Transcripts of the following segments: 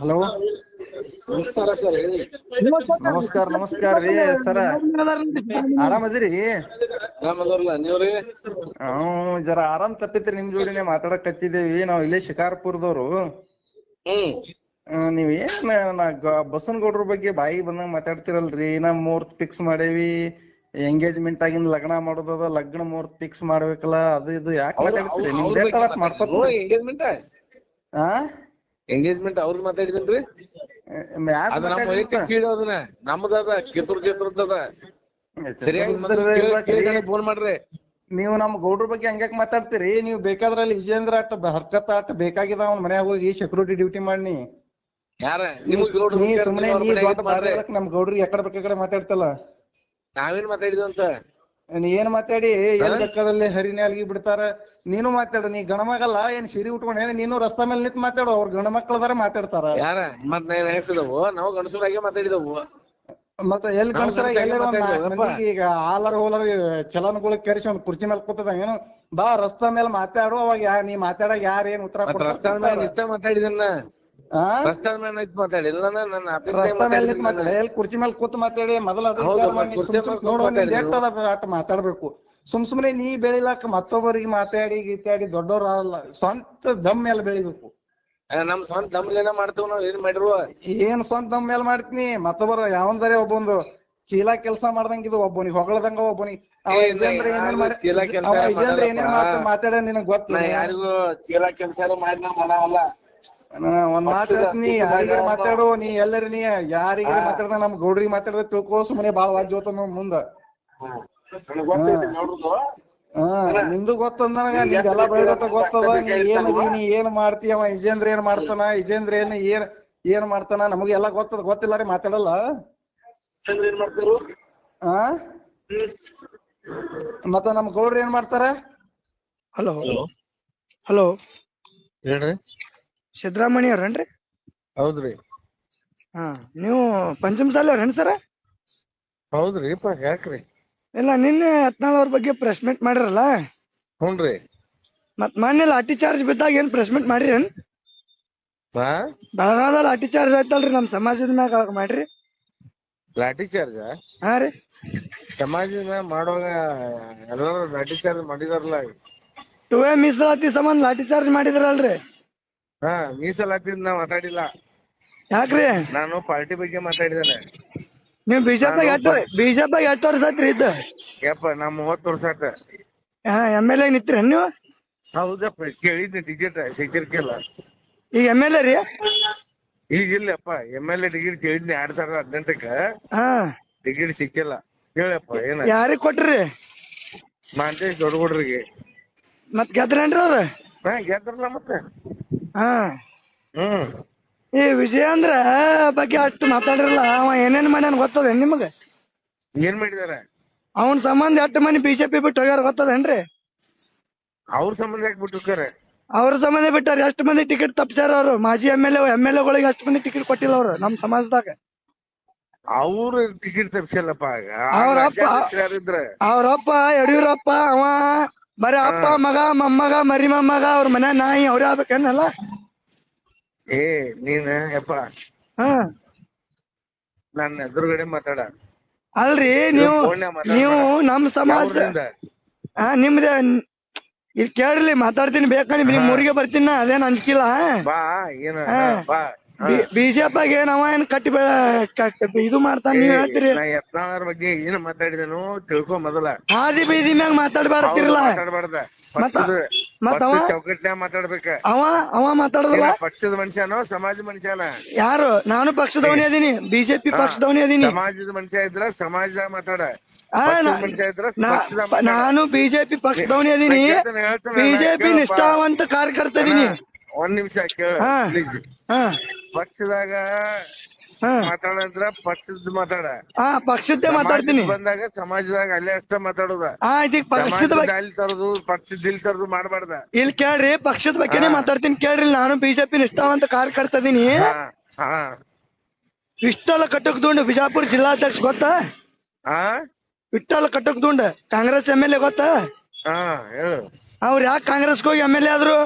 Hello? ನಮಸ್ಕಾರ sir ನಮಸ್ಕಾರ ನಮಸ್ಕಾರ ರೀ ಸರ. ಆರಾಮದಿರಿ? ಆರಾಮದವ್ರಲ್ಲ ನೀವ್ರಿ? ಹ್ಮ್ ಜರ ಆರಾಮ್ ತಪ್ಪಿತ್ರಿ ನಿಮ್ ಜೋಡಿನೆ ಮಾತಾಡಕ್ ಹಚ್ಚಿದೇವಿ. ನಾವ್ ಇಲ್ಲೇ ಶಿಕಾರ್ಪುರದವ್ರು. ಹ್ಮ್. ನೀವ್ ಏನ್ ಗ- ಬಗ್ಗೆ ಬಾಯಿ ಬಂದಂಗ ಮಾತಾಡ್ತಿರಲ್ರಿ. ನಾ ಮೂರ್ತ್ ಫಿಕ್ಸ್ ಮಾಡೇವಿ. ಎಂಗೇಜ್ಮೆಂಟ್ ಆಗಿಂದ ಲಗ್ನ ಮಾಡೋದದ ಲಗ್ನ ಮೂರ್ತ್ ಫಿಕ್ಸ್ ಮಾಡ್ಬೇಕಲ್ಲ ಅದು ಇದು ಯಾಕೆ ಮಾತಾಡ್ತೀರಿ? ಮಾಡ್ಕೊತ ಎಂಗೇಜ್ಮೆಂಟ್ ಹಾ ಎಂಗೇಜ್ಮೆಂಟ್ ಅವ್ರ ಮಾತಾಡಿದ್ರಿ ಅದ ನಮ್ಮ? ವೈಯಕ್ತಿಕ ಫೀಲ್ಡ್ ಅದನ್ನ ನಮ್ದದ ಕಿತ್ತೂರ್ ಚಿತ್ರದದ ಸರಿಯಾಗಿ. ಫೋನ್ ಮಾಡ್ರಿ. ನೀವು ನಮ್ ಗೌಡ್ರ ಬಗ್ಗೆ ಹಂಗ್ಯಾಕ್ ಮಾತಾಡ್ತೀರಿ? ನೀವು ಬೇಕಾದ್ರ ಅಲ್ಲಿ ವಿಜೇಂದ್ರ ಅಟ್ ಹರ್ಕತ್ ಅಟ್ ಬೇಕಾಗಿದ ಅವ್ನ ಮನ್ಯಾಗ ಹೋಗಿ ಸೆಕ್ಯೂರಿಟಿ ಡ್ಯೂಟಿ ಮಾಡ್ನಿ. ಯಾರ? ನೀ ನಿಮ್ಗ್ ನೋಡ್ರಿ ನೀ ಸುಮ್ನೆ ನೀ ಅವ್ರ ದೊಡ್ಡ ಮನ್ಯಾಗ ಬಾರಿ ನಮ್ ಗೌಡ್ರಿಗೆ ಎಕಡೆ ಬಗ್ಗೆ ಮಾತಾಡ್ತಲ್ಲ. ನಾವೇನ್ ಮಾತಾಡಿದ್ವಿ ಅಂತ ನೀ ಏನ್ ಮಾತಾಡಿ? ಎಲ್ ಬೇಕಾದಲ್ಲಿ ಹರಿನಾಲ್ಗಿ ಬಿಡ್ತಾರ? ನೀನು ಮಾತಾಡು ನೀ ಗಣಮಗಲ್ಲ ಏನ್ ಸಿರಿ ಉಟ್ಕೊಂಡ್ ಹೇಳಿ ನೀನು ರಸ್ತಾ ಮೇಲೆ ನಿಂತ್ ಮಾತಾಡು ಅವ್ರ ಗಣ ಮಕ್ಳದಾರ ಮಾತಾಡ್ತಾರ. ಯಾರ? ಮತ್ ನಾ ಹೆಸದವು ನಾವು ಗಣಸರಾಗೆ ಮಾತಾಡಿದವು. ಮತ್ತ ಎಲ್ ಗಣಸರ ಈಗ ಆಲರ್ ಹೋಲರ್ ಚಲನಗಳಿಗೆ ಕರೆಸಿ ಒಂದ್ ಕುರ್ಚಿ ಮೇಲೆ ಕೂತದ ಏನು? ಬಾ ರಸ್ತಾ ಮೇಲೆ ಮಾತಾಡು ಅವಾಗ ನೀ ಮಾತಾಡಾಗ ಯಾರ ಏನ್ ಉತ್ತರ ಮತ್ ರಸ್ತಾ ಮೇಲೆ ನಿಂತ ಮಾತಾಡಿ? ಮೇಲೆ ನನ್ನ ರಸ್ತಾ ಮೇಲೆ ನಿಂತ್ ಮಾತಾಡಿ? ಎಲ್ಲಿ ಕುರ್ಚಿ ಮೇಲೆ ಕೂತ್ ಮಾತಾಡಿ ಮೊದಲ ಅದು ವಿಚಾರ ಮಾಡಿ ನೋಡು ಮಾತಾಡ್ಬೇಕು. ಸುಮ್ ಸುಮ್ನೆ ನೀ ಬೆಳಿಲಾಕ ಮತ್ತೊಬ್ಬರಿಗೆ ಮಾತಾಡಿ ಗೀತಾಡಿ ದೊಡ್ಡವ್ರ ಅಲ್ಲ ಸ್ವಂತ ದಮ್ ಮೇಲೆ ಬೆಳಿಬೇಕು. ನಮ್ ಸ್ವಂತ ದಮ್ಲೇನ ಮಾಡ್ತೇವ್ ನಾವ್ ಏನ್ ಮಾಡಿರುವ ಏನ್ ಸ್ವಂತ ದಮ್ ಮೇಲೆ ಮಾಡ್ತೀನಿ? ಮತ್ತೊಬ್ಬರ ಯಾವಂದರೆ ಒಬ್ಬೊಂದು ಚೀಲ ಕೆಲಸ ಮಾಡ್ದಂಗ ಇದು ಒಬ್ಬನಿಗೆ ಹೊಗಳದಂಗ ಒಬ್ಬನಿಗೆ ಚೀಲ ಕೆಲ್ಸ ಏನೇನ್ ಮಾತಾಡ ನಿನಗ್ ಯಾರಿಗೂ ಚೀಲ ಕೆಲಸ ಮಾಡಿ ನಾ ಮಾಡವಲ್ಲ ಒಂದ್ ಮಾತು ನೀ ಯಾರಿಗಾರ ಮಾತಾಡು ನೀ ಎಲ್ಲರಿ ನೀ ಯಾರಿಗಾರ. ಮಾತಾಡ್ದ ನಮ್ ಗೌಡ್ರಿಗೆ ಮಾತಾಡ್ದ ತಿಳ್ಕೋ ಸುಮ್ಮನೆ ಬಾಳ ವಾಜ್ಯೋತ ಮುಂದ. ನಿಂದು ಗೊತ್ತಂದ ನಿಂದೆಲ್ಲ ಬಯೋಡಾಟ ಗೊತ್ತದ ನೀ ಏನ್ ಅದಿ ನೀ ಏನ್ ಮಾಡ್ತೀಯ ಅವ ಇಜೇಂದ್ರ ಏನ್ ಮಾಡ್ತಾನ ಇಜೇಂದ್ರ ಏನ್ ಏನ್ ಏನ್ ಮಾಡ್ತಾನ ನಮಗೆ ಎಲ್ಲ ಗೊತ್ತದ ಗೊತ್ತಿಲ್ಲ ರೀ ಮಾತಾಡಲ್ಲ. ಮತ್ತ ನಮ್ ಗೌಡ್ರು ಏನ್ ಮಾಡ್ತಾರ? ಹಲೋ. ಹಲೋ. ಹೇಳ್ರಿ. ಸಿದ್ದರಾಮಯ್ಯ ಅವ್ರೇನ್ರಿ? ಹೌದ್ರಿ. ಹಾ ನೀವು ಪಂಚಮಸಾಲಿ ಅವ್ರೇನ್ ಸರ? ಹೌದ್ರಿ ಪ ಯಾಕ್ರಿ? ಇಲ್ಲ ನಿನ್ನೆ ಹತ್ನಾಳ್ ಅವ್ರ ಬಗ್ಗೆ ಪ್ರೆಸ್ ಮೀಟ್ ಮಾಡಿರಲ್ಲ? ಹ್ಞೂನ್ರಿ ಮತ್ ಮೊನ್ನೆ ಲಾಠಿ ಚಾರ್ಜ್ ಬಿದ್ದಾಗ ಏನ್ ಪ್ರೆಸ್ಮೆಂಟ್ ಮಾಡಿರೇನ್ ಹಾ? ಬೆಳಗಾವದ ಲಾಠಿ ಚಾರ್ಜ್ ಆಯ್ತಲ್ರಿ ನಮ್ ಸಮಾಜದ ಮ್ಯಾಗ ಅವಾಗ ಮಾಡ್ರಿ. ಲಾಠಿ ಚಾರ್ಜ್? ಹಾ ರೀ. ಸಮಾಜದ ಮಾಡುವಾಗ ಎಲ್ಲಾರು ಲಾಠಿ ಚಾರ್ಜ್ ಮಾಡಿದಾರಲ್ಲ? ಟು ಮಿಸ್ ಮೀಸಲಾತಿ ಸಂಬಂಧ ಲಾಠಿ ಚಾರ್ಜ್ ಮಾಡಿದ್ರಲ್ರಿ. ಹಾ ಮೀಸಲಾತಿದ್ ನಾ ಮಾತಾಡಿಲ್ಲ. ಯಾಕ್ರಿ? ನಾನು ಪಾರ್ಟಿ ಬಗ್ಗೆ ಮಾತಾಡಿದ್ದೇನೆ. ನೀವ್ ಬಿಜೆಪಿ ಎಷ್ಟು ಬಿಜೆಪಿ ಎಷ್ಟು ವರ್ಷ ಆತ್ರಿ ಇದ್ದ? ಯಪ್ಪ ನಾ ಮೂವತ್ತು ವರ್ಷ ಆತ. ಹಾ ಎಂ ಎಲ್ ಎ ನಿತ್ರಿ ನೀವು? ಹೌದಪ್ಪ ಕೇಳಿದ್ನಿ ಟಿಕೆಟ್ ಸಿಕ್ಕಿರ್ಕಿಲ್ಲ ಈಗ ಎಂ ಎಲ್ ಎ ರೀ? ಈಗ ಇಲ್ಲಪ್ಪ ಎಂ ಎಲ್ ಎ ಟಿಕೆಟ್ ಕೇಳಿದ್ನಿ ಎರಡ್ ಸಾವಿರದ ಹದಿನೆಂಟಕ್ಕ. ಹಾ. ಟಿಕೆಟ್ ಸಿಕ್ಕಿಲ್ಲ. ಹೇಳಪ್ಪ ಏನ? ಯಾರಿಗ್ ಕೊಟ್ರಿ? ಮಾಂತೇಶ್ ದೊಡ್ಡಗುಡ್ರಿಗೆ. ಮತ್ ಗೆದ್ರೇನ್ರಿ ಅವ್ರ? ಹಾ ಗೆದ್ರಲ್ಲ ಮತ್ತೆ. ಹಾ. ಹ್ಮ್. ಈ ವಿಜಯೇಂದ್ರ ಬಗ್ಗೆ ಅಷ್ಟು ಮಾತಾಡಿರಲ್ಲ ಅವ ಏನೇನ್ ಮಾಡ್ಯಾನ ಗೊತ್ತದ ನಿಮಗ? ಏನ್ ಮಾಡಿದಾರ? ಅವನ್ ಸಂಬಂಧ ಎಷ್ಟು ಮಂದಿ ಬಿಜೆಪಿ ಬಿಟ್ಟು ಹೋಗ್ಯಾರ ಗೊತ್ತದೇನ್ರಿ? ಅವ್ರ ಸಂಬಂಧ ಯಾಕೆ ಬಿಟ್ಟಿರ್ತಾರೆ ಅವ್ರ ಸಂಬಂಧ ಬಿಟ್ಟಾರ ಎಷ್ಟು ಮಂದಿ ಟಿಕೆಟ್ ತಪ್ಸ್ಯಾರ ಅವ್ರು? ಮಾಜಿ M L A M L ಎಗಳಿಗೆ ಅಷ್ಟು ಮಂದಿ ಟಿಕೆಟ್ ಕೊಟ್ಟಿಲ್ಲ ಅವ್ರು ನಮ್ ಸಮಾಜದಾಗ? ಅವ್ರ ಟಿಕೆಟ್ ತಪ್ಸಲ್ಲಪ್ಪ ಆಗ ಅವ್ರ ಅಪ್ಪ- ಯಾರಿದ್ರ? ಅವ್ರಪ್ಪ ಯಡಿಯೂರಪ್ಪ ಅವ ಬರೀ ಅಪ್ಪ ಮಗ ಮೊಮ್ಮಗ ಮರಿ ಮೊಮ್ಮಗ ಅವ್ರ ಮನೆ ನಾಯಿ ಅವ್ರೇ ಆಗ್ಬೇಕನ್ನಲ್ಲ ಏ ನೀನ್ ಯಪ್ಪ. ಹಾ. ನನ್ನ ಎದುರುಗಡೆ ಮಾತಾಡ. ಅಲ್ರಿ ನೀವು ಫೋನ್ಯಾಗ. ನೀವು ನಮ್ ಸಮಾಜ? ಹಾ ನಿಮ್ದ ಇಲ್ಲಿ ಕೇಳ್ರಿ ಮಾತಾಡ್ತೀನಿ ಬೇಕಾ ನಿಮ್ ಊರಿಗೆ ಬರ್ತೀನಿ ನಾ, ಅದೇನ್ ಅಂಜಿಕಿಲ್ಲ ಬಾ ಏನ ಹಾ. ಬಾ. ಬಿಜೆಪಿ ಏನ್ ಅವ ಏನ್ ಕಟ್ಟಿ ಬೆ- ಇದು ಮಾಡ್ತಾನ ನೀವ್ ಹೇಳ್ತೀರಿ? ನಾ ಯತ್ನಾಳರ ಬಗ್ಗೆ ಏನ್ ಮಾತಾಡಿದನು ತಿಳ್ಕೊ ಮೊದಲ. ಹಾದಿ ಬೀದಿ ಮ್ಯಾಗ ಮಾತಾಡ್ಬಾರ್ತಿರಲ್ಲ ಮಾತಾಡಬಾರ್ದ. ಮತ್ತ- ಪಕ್ಷದ ಮತ್ತ ಅವ? ಪಕ್ಷದ ಚೌಕಟ್ನ್ಯಾಗ ಮಾತಾಡ್ಬೇಕ. ಅವ ಅವ ಮಾತಾಡೋದಲ್ಲ? ಪಕ್ಷದ ಮನುಷ್ಯನೋ ಸಮಾಜ ಮನುಷ್ಯನ? ಯಾರು? ನಾನು ಪಕ್ಷದವನೇ ಅದೀನಿ ಬಿಜೆಪಿ ಪಕ್ಷದವನೇ ಅದೀನಿ ಸಮಾಜದ ಮನುಷ್ಯ ಇದ್ರ ಸಮಾಜದಾಗ ಮಾತಾಡ. ಆ, ಪಕ್ಷದ ನಾ- ಮನುಷ್ಯ ಇದ್ರ ನಾ- ಪಕ್ಷದಾಗ ಮಾತಾಡ. ನಾನು ಬಿಜೆಪಿ ಪಕ್ಷದವನೇ ಅದೀನಿ ನಾ ಕೇಳ್ತೇನೆ, ಹೇಳ್ತೇನೆ, ನಾ ಬಿಜೆಪಿ ಕೇಳಪ್ಪ. ನಿಷ್ಠಾವಂತ ಕಾರ್ಯಕರ್ತ ಅದೀನಿ ಒಂದ್ ನಿಮಿಷ ಕೇಳ. ಹಾ. ಪ್ಲೀಸ್ ಹಾ. ಪಕ್ಷದಾಗ ಹಾ. ಮಾತಾಡಂದ್ರ ಪಕ್ಷದ ಮಾತಾಡ. ಹಾ ಪಕ್ಷದ್ದೇ ಮಾತಾಡ್ತೀನಿ. ಬಂದಾಗ ಸಮಾಜದಾಗ ಅಲ್ಲೇ ಅಷ್ಟ ಮಾತಾಡುದ. ಹಾ ಇದೀಗ ಪಕ್ಷದ ಸಮಾಜದ ಬಗ್ಗೆ ಅಲ್ಲಿ ತರದು ಪಕ್ಷದ ಇಲ್ಲಿ ತರದು ಮಾಡಬಾರ್ದ. ಇಲ್ಲಿ ಕೇಳ್ರಿ ಪಕ್ಷದ ಬಗ್ಗೆನೇ ಮಾತಾಡ್ತೀನಿ. ಕೇಳ್ರಿ ನಾನು ಬಿಜೆಪಿ ನಿಷ್ಠಾವಂತ ಕಾರ್ಯಕರ್ತ ಇದೀನಿ. ಹಾ ಹಾ. ವಿಠ್ಠಲ ಕಟಕ್ದುಂಡ್ ಬಿಜಾಪುರ ಜಿಲ್ಲಾಧ್ಯಕ್ಷ ಗೊತ್ತಾ? ಹಾ Vitthala Katakdhond Congress M L A ಗೊತ್ತಾ? ಹಾ ಹೇಳು. ಅವ್ರು ಯಾಕೆ ಕಾಂಗ್ರೆಸ್ಗೆ ಹೋಗಿ ಎಂ ಎಲ್ ಎ ಆದ್ರು?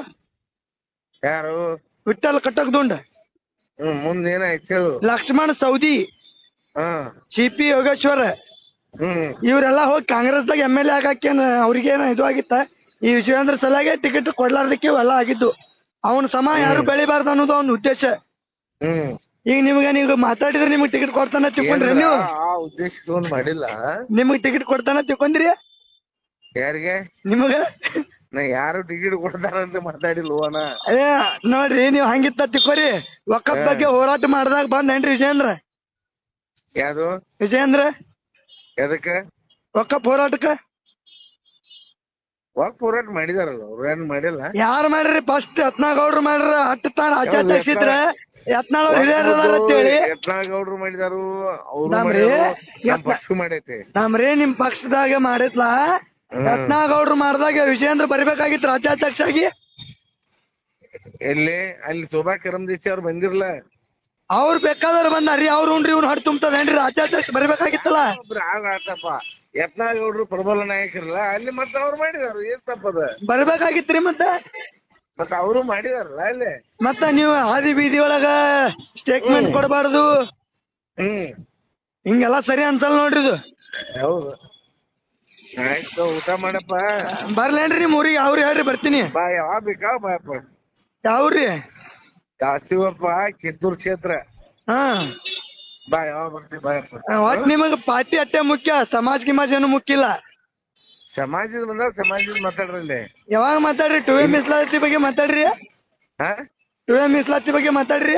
ಯಾರು? ವಿಠಲ್ ಕಟಕ್ದುಂಡ್. ಹ್ಮ್ ಮುಂದ್ ಏನಾಯ್ತು ಹೇಳು. ಲಕ್ಷ್ಮಣ್ ಸೌದಿ ಹಾ. ಸಿ ಪಿ ಯೋಗೇಶ್ವರ ಹ್ಮ್. ಇವರೆಲ್ಲ ಹೋಗಿ ಕಾಂಗ್ರೆಸ್ದಾಗ ಎಂ ಎಲ್ ಎ ಆಗಾಕೇನ ಅವ್ರಿಗೇನ ಇದು ಆಗಿತ್ತ? ಈ ವಿಜಯೇಂದ್ರ ಸಲಾಗೆ ಟಿಕೆಟ್ ಕೊಡ್ಲಾರ್ದಕ್ಕೆ ಇವೆಲ್ಲ ಆಗಿದ್ದು. ಅವನ ಸಮ ಯಾರು ಬೆಳಿಬಾರ್ದು ಅನ್ನೋದು ಅವ್ನ ಉದ್ದೇಶ. ಹ್ಮ್. ಈಗ ನಿಮ್ಗೆ ನೀವು ಮಾತಾಡಿದ್ರೆ ನಿಮ್ಗೆ ಟಿಕೆಟ್ ಕೊಡ್ತಾನ ತಿಳ್ಕೊಂಡ್ರಿ ಏನ್ರ ನೀವು. ಆ ಉದ್ದೇಶ ಮಾಡಿಲ್ಲ? ನಿಮ್ಗೆ ಟಿಕೆಟ್ ಕೊಡ್ತಾನ ತಿಳ್ಕೊಂಡ್ರಿ. ಯಾರಿಗೆ? ನಿಮಗ? ನಾ ಯಾರು ಟಿಕೆಟ್ ಕೊಡ್ತಾರಂತ ಅಂತ ಅಣ್ಣ ಏ ನೋಡ್ರಿ ನೀವ್ ಹಂಗಿತ್ತ ತಿಕ್ಕೋರಿ. ಒಕ್ಕ ಬಗ್ಗೆ ಹೋರಾಟ ಮಾಡ್ದಾಗ ಬಂದೇನ್ರಿ ವಿಜೇಂದ್ರ ಯಾರು ವಿಜೇಂದ್ರ ಎದಕ್ಕ ಒಕ್ಕಪ್ ಹೋರಾಟಕ್ಕ? ವಾಕ್ ಹೋರಾಟ ಮಾಡಿದಾರಲ್ಲ ಅವ್ರು ಏನ್ ಮಾಡಿಲ್ಲ? ಯಾರು ಮಾಡ್ರಿ ಫಸ್ಟ್ ಯತ್ನಾಗೌಡ್ರು ಮಾಡ್ರ ಹತ್ತು ತಾನ ಆಚೆ ತೆಗ್ಸಿದ್ರ ಯತ್ನಾಳ್ ಅವ್ರು ಹಿರಿಯರ್ ಅದಾರ ಅಂತೇಳಿ. ಯತ್ನಾಳ್ ಗೌಡ್ರು ಮಾಡಿದಾರು ಅವ್ರು ನಮ್ರಿ ಮಾಡ್ಯಾರು, ನಮ್ ಯತ್ನ- ಪಕ್ಷ ಮಾಡೈತೆ. ನಮ್ರಿ ನಿಮ್ ಪಕ್ಷದಾಗ ಮಾಡಿದ್ಲ? ಯತ್ನಾಗೌಡ್ರು ಮಾಡ್ದಾಗ ವಿಜಯೇಂದ್ರ ಬರಿಬೇಕಾಗಿತ್ತು ರಾಜ್ಯಾಧ್ಯಕ್ಷ ಆಗಿ ಎಲ್ಲಿ? ಅಲ್ಲಿ ಶೋಭಾ ಕರಂದೀಚಿ ಅವ್ರು ಬಂದಿರ್ಲ. ಅವ್ರು ಬೇಕಾದ್ರೆ ಬಂದ್ರಿ ಅವ್ರು ಉಂಡ್ರಿ ಇವ್ನು ಹಡ್ ತುಂಬತದೇನ್ರಿ ರಾಜ್ಯಾಧ್ಯಕ್ಷ ಬರಿಬೇಕಾಗಿತ್ತಲ್ಲ? ಒಬ್ರು ಆಗ ಆತಪ್ಪ ಯತ್ನಾಳ್ ಪ್ರಬಲ ನಾಯಕರಲ್ಲ ಅಲ್ಲಿ ಮತ್ತೆ ಅವ್ರು ಮಾಡಿದಾರು ಏನ್ ತಪ್ಪದ? ಬರ್ಬೇಕಾಗಿತ್ರಿ ಮತ್ತೆ? ಮತ್ತ ಅವರು ಮಾಡಿದಾರಲ್ಲ ಅಲ್ಲಿ? ಮತ್ತ ನೀವು ಹಾದಿ ಬೀದಿ ಒಳಗ ಸ್ಟೇಟ್ಮೆಂಟ್ ಕೊಡಬಾರ್ದು. ಹ್ಮ್. ಹಿಂಗೆಲ್ಲ ಸರಿ ಅನ್ಸಲ್ ನೋಡ್ರಿ ಇದು. ಹೌದು. ಆಯ್ತು ಊಟ ಮಾಡಪ್ಪ. ಬರ್ಲೇನ್ರಿ ನಿಮ್ ಊರಿಗೆ ಯಾವ್ರಿ ಹೇಳ್ರಿ ಬರ್ತೀನಿ. ಬಾ ಯಾವ ಬೇಕಾ ಬಾಯಪ್ಪ ಯಾವ್ರಿ ದಾಸ್ತಿವಪ್ಪ ಕಿತ್ತೂರ್ ಕ್ಷೇತ್ರ. ಹಾ. ಬಾ ಯಾವ ಬರ್ತೀವಿ ಬಾಯಪ್ಪ ಒಟ್ ನಿಮಗ್ ಪಾರ್ಟಿ ಅಟ್ಟೆ ಮುಖ್ಯ ಸಮಾಜ ಗಿಮಾಜ್ ಏನು ಮುಖ್ಯ ಇಲ್ಲ? ಸಮಾಜದ ಬಂದ ಸಮಾಜದ ಮಾತಾಡ್ರಲ್ಲಿ. ಯಾವಾಗ ಮಾತಾಡ್ರಿ? ಟು ಎ ಮೀಸಲಾತಿ ಬಗ್ಗೆ ಮಾತಾಡ್ರಿ? ಹಾ? ಟು ಎ ಮೀಸಲಾತಿ ಬಗ್ಗೆ ಮಾತಾಡ್ರಿ?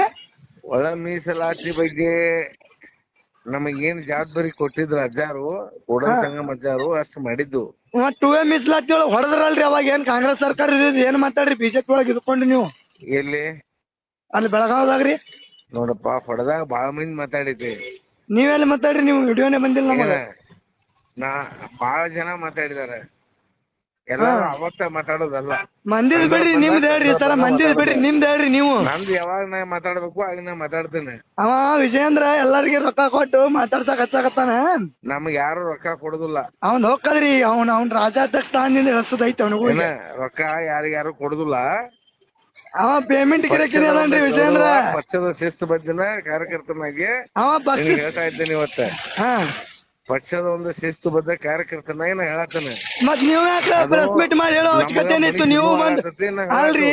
ಒಳ ಮೀಸಲಾತಿ ಬಗ್ಗೆ ನಮಗ್ ಏನ್ ಜವಾಬ್ದಾರಿ ಕೊಟ್ಟಿದ್ರು ಅಜ್ಜಾರು ಕೂಡಲ ಸಂಗಮ ಅಜ್ಜಾರು ಅಷ್ಟ್ ಮಾಡಿದ್ದು. ಟೂ ಎ ಮೀಸಲಾತಿ ಒಳಗ್ ಹೊಡೆದ್ರಲ್ರಿ ಅವಾಗ ಏನ್ ಕಾಂಗ್ರೆಸ್ ಸರ್ಕಾರ ಏನ್ ಮಾತಾಡ್ರಿ ಬಿಜೆಪಿ ಒಳಗ್ ಇದ್ಕೊಂಡು ನೀವು? ಎಲ್ಲಿ? ಅಲ್ಲಿ ಬೆಳಗಾವದಾಗ್ರಿ? ನೋಡಪ್ಪ ಹೊಡೆದಾಗ ಬಾಳ ಮಂದಿ ಮಾತಾಡಿದ್ದೆ. ನೀವೆಲ್ಲಿ ಮಾತಾಡ್ರಿ ನೀವು ವಿಡಿಯೋನೇ ಬಂದಿಲ್ಲ ನಮಗ. ನಾ ಬಾಳ ಜನ ಮಾತಾಡಿದಾರೆ. ಎಲ್ಲಾರು ಅವತ್ತ ಮಾತಾಡೋದಲ್ಲ. ಮಂದಿದ್ ಬಿಡ್ರಿ ನಿಮ್ದ್ ಹೇಳ್ರಿ ಈ ಸಲ ಮಂದಿದ್ ಬಿಡ್ರಿ ನಿಮ್ದ್ ಹೇಳ್ರಿ ನೀವು. ನಂದು ಯಾವಾಗ ನಾ ಮಾತಾಡ್ಬೇಕು ಆಗ ನಾ ಮಾತಾಡ್ತೇನೆ. ಅವ ವಿಜಯೇಂದ್ರ ಎಲ್ಲಾರ್ಗಿ ರೊಕ್ಕ ಕೊಟ್ಟು ಮಾತಾಡ್ಸಕ್ ಹಚ್ಚಾಕತ್ತಾನ? ನಮಗ್ ಯಾರು ರೊಕ್ಕ ಕೊಡುದಿಲ್ಲ. ಅವ್ನ್ ಹೋಗ್ಕದ್ರಿ ಅವ್ನ ಅವ್ನ ರಾಜಾಧ್ಯಕ್ಷ ಸ್ಥಾನದಿಂದ ಇಳಿಸೋದೈತೆ ಅವನಿಗೂ ಏನ ರೊಕ್ಕ ಯಾರಿಗ್ಯಾರು ಕೊಡುದಿಲ್ಲ? ಅವ ಪೇಮೆಂಟ್ ಗಿರಕಿರಿ ಅದನ್ರಿ ವಿಜಯೇಂದ್ರ ಪಕ್ಷದ ಶಿಸ್ತು ಬದ್ದಿನ ಕಾರ್ಯಕರ್ತನಾಗಿ ಅವ ಪಕ್ಷ ಹೇಳ್ತಾ ಇದ್ದೇನೆ ಇವತ್ತ. ಹಾ. ಪಕ್ಷದ ಒಂದು ಶಿಸ್ತು ಬದ್ಧ ಕಾರ್ಯಕರ್ತನಾಗಿ ನಾ ಹೇಳತ್ತೇನೆ? ಮತ್ ನೀವ್ ಯಾಕ ಪ್ರೆಸ್ ಮೀಟ್ ಮಾಡಿ ಹೇಳೋ ಅವಶ್ಯಕತೆ ಏನಿತ್ತು ನೀವು ಬಂದ್ ಅಲ್ರಿ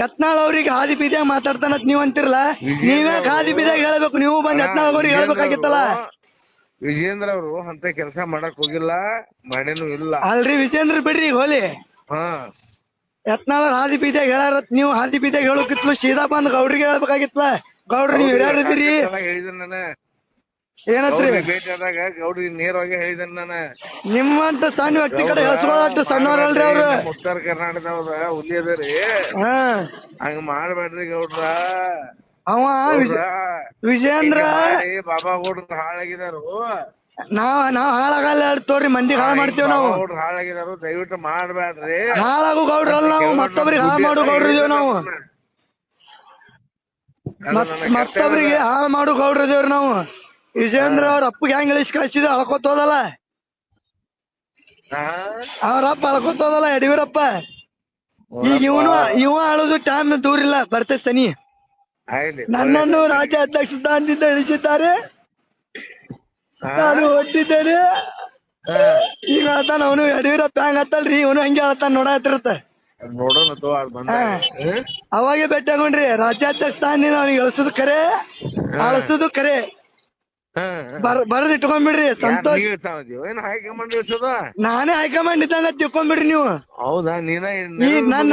ಯತ್ನಾಳ್ ಅವ್ರಿಗೆ ಹಾದಿ ಬೀದ್ಯಾಗ ಮಾತಾಡ್ತಾನ ನೀವ್ ಅಂತಿರಲ್ಲ ನೀವ್ ಹಾದಿ ಬೀದ್ಯಾಗ ಹೇಳ್ಬೇಕು? ನೀವು ಬಂದ್ ಯತ್ನಾಳ್ ಅವ್ರಿಗೆ ಹೇಳ್ಬೇಕಾಗಿತ್ತಲ್ಲ. ವಿಜೇಂದ್ರ ಅವರು ಅಂತ ಕೆಲಸ ಮಾಡಕ್ ಹೋಗಿಲ್ಲ ಮಾಡೇನು ಇಲ್ಲ. ಅಲ್ರಿ ವಿಜೇಂದ್ರ ಬಿಡ್ರಿ ಹೋಲಿ. ಹಾ. ಯತ್ನಾಳ್ ಹಾದಿ ಬೀದ್ಯಾಗ ಹೇಳಾರ ನೀವು ಹಾದಿ ಬೀದ್ಯಾಗ ಹೇಳೋಕಿತ್ಲು ಸೀದಾ ಬಂದ್ ಗೌಡ್ರಿಗೆ ಹೇಳ್ಬೇಕಾಗಿತ್ತಲ್ಲ. ಗೌಡ್ರಿ ನೀವ್ ಹೇಳಿದ್ರಿ ಹೇಳಿದ ನಾನ ಏನತ್ರಿ ಭೇಟಿ ಆದಾಗ ಗೌಡ್ರಿಗೆ ನೇರವಾಗಿ ಹೇಳಿದನ್ ನಾನು. ನಿಮ್ಮಂತ ಸಣ್ಣ ವ್ಯಕ್ತಿ ಕಡೆ ಹೆಸರುಗಳಷ್ಟು ಸಣ್ಣವ್ರಲ್ರಿ ಅವ್ರು. ನಮ್ಮ ಉತ್ತರ ಕರ್ನಾಟಕದವ್ರ ಹುಲಿ ಅದರಿ ಹಾ. ಹಂಗ ಮಾಡ್ಬೇಡ್ರಿ ಗೌಡ್ರ. ಅವ ವಿಜ- ಗೌಡ್ರ, ಹಿಂಗ್ ಬಾಬಾ ಗೌಡ್ರು ಹಾಳಾಗಿದಾರು. ನಾವ್ ನಾವ್ ಹಾಳಾಗಲ್ಲ ತೋರಿ ಮಂದಿ ಹಾಳ ಮಾಡ್ತೇವ್ ನಾವು. ಬಾಬಾ ಗೌಡ್ರು ಹಾಳಾಗಿದಾರು ದಯವಿಟ್ಟು ಮಾಡ್ಬೇಡ್ರಿ. ಹಾಳಾಗು ಗೌಡ್ರಲ್ಲ ನಾವು ಮತ್ತೊಬ್ರಿಗೆ ಹಾಳ ಮಾಡು ಗೌಡ್ರ ಇದೀವಿ ನಾವು. ಅದು ಮತ್ ನನ್ನ ಮತ್ತೊಬ್ರಿಗೆ ಹಾಳ ಮಾಡು ಗೌಡ್ರ ಇದೀವ್ರಿ ನಾವು. ವಿಜೇಂದ್ರ ಅವ್ರ ಅಪ್ಪಗೆ ಹೆಂಗ್ ಇಳಿಸಿ ಕಳಿಸಿದ ಅಳ್ಕೋತ ಹೋದಲ್ಲ? ಹಾ? ಅವ್ರ ಅಪ್ಪ ಅಳ್ಕೋತ ಹೋದಲ್ಲ ಯಡಿಯೂರಪ್ಪ? ಈಗ ಇವನು ಇವ ಅಳುದು ಟೈಮ್ ದೂರ ಇಲ್ಲ ಬರ್ತೈತೆ ಸನಿ. ನನ್ನನ್ನು ರಾಜ್ಯ ಅಧ್ಯಕ್ಷ ಸ್ಥಾನದಿಂದ ಇಳಿಸಿದ್ದಾರೆ. ನಾನು ಹೊಟ್ಟಿದ್ದೇನೆ. ಈಗ ಹೇಳ್ತಾನ ಅವನು ಯಡಿಯೂರಪ್ಪ ಹೆಂಗ್ ಹತ್ತಲ್ರಿ ಇವನು ಹಂಗೆ ಹೇಳ್ತಾನ ನೋಡತ್ತಿರತ್ತ ಹತ್ತಿರತ್ತ. ಅವಾಗೆ ಭೇಟಿ ಹಾಕೊಂಡ್ರಿ ರಾಜ್ಯಾಧ್ಯಕ್ಷ ಸ್ಥಾನದಿಂದ ಅವ್ನಿಗೆ ಇಳಿಸೋದು ಕರೆ. ಅಳಿಸೋದು ಕರೆ. ಬರದ್ ಇಟ್ಕೊಂಡ್ಬಿಡ್ರಿ ಸಂತೋಷ್. ಏನ್ ಹೈಕಮಾಂಡ್ ಇಳ್ಸೋದ? ನಾನೇ ಹೈಕಮಾಂಡ್ ಇದ್ದಂಗ ತಿಳ್ಕೊಂಡ್ಬಿಡ್ರಿ ನೀವು. ಹೌದಾ? ನೀನ ಈಗ ನನ್ನ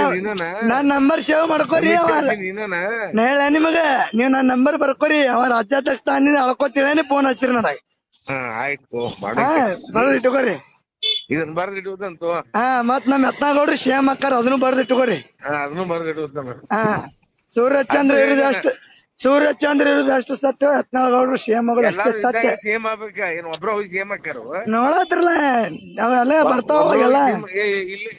ನಾನ್ ನಂಬರ್ ಸೇವ್ ಮಾಡ್ಕೋರಿ ಅವ. ನೀನ ನಾ ಹೇಳ ನಿಮಗ ನೀವ್ ನನ್ನ ನಂಬರ್ ಬರ್ಕೋರಿ. ಅವ ರಾಜ್ಯಾಧ್ಯಕ್ಷ ಸ್ಥಾನದಿಂದ ಅಳ್ಕೋತೀಳೇನೆ ಫೋನ್ ಹಚ್ಚಿರಿ ನನಗ. ಬರದ್ ಆಯ್ತು ಬರ್ದ್ ಇಟ್ಕೋರಿ. ಇದನ್ ಬರ್ದ್ ಇಡುವುದಂತು ಹಾ ಮತ್ ನಮ್ ಯತ್ನಾಗೌಡ್ರಿ ಶ್ಯಾಮ್ ಅಕ್ಕಾರ ಅದನ್ನು ಬರ್ದ್ ಇಟ್ಕೋರಿ. ಅದನ್ನು ಬರ್ದ್ ಇಡುವುದನ್ನ ಹಾ ಸೂರ್ಯಚಂದ್ರ ಇರುದು ಅಷ್ಟು. ಸೂರ್ಯಚಂದ್ರ ಇರೋದು ಅಷ್ಟು ಸತ್ಯ ಯತ್ನಾಳಗೌಡ್ರು ಸಿಎಂ ಮಗಳು ಅಷ್ಟೇ ಸತ್ಯ. ಸೇಮ್ ಆಗ್ಬೇಕ? ಏನ್ ಒಬ್ರ ಹೋಗಿ ಸೇಮ್ ಹಾಕ್ಯಾರು ನೋಡತ್ರಲ್ಲ ಅವೆಲ್ಲ ಬರ್ತಾವ ಎಲ್ಲ. ಇಲ್ಲಿ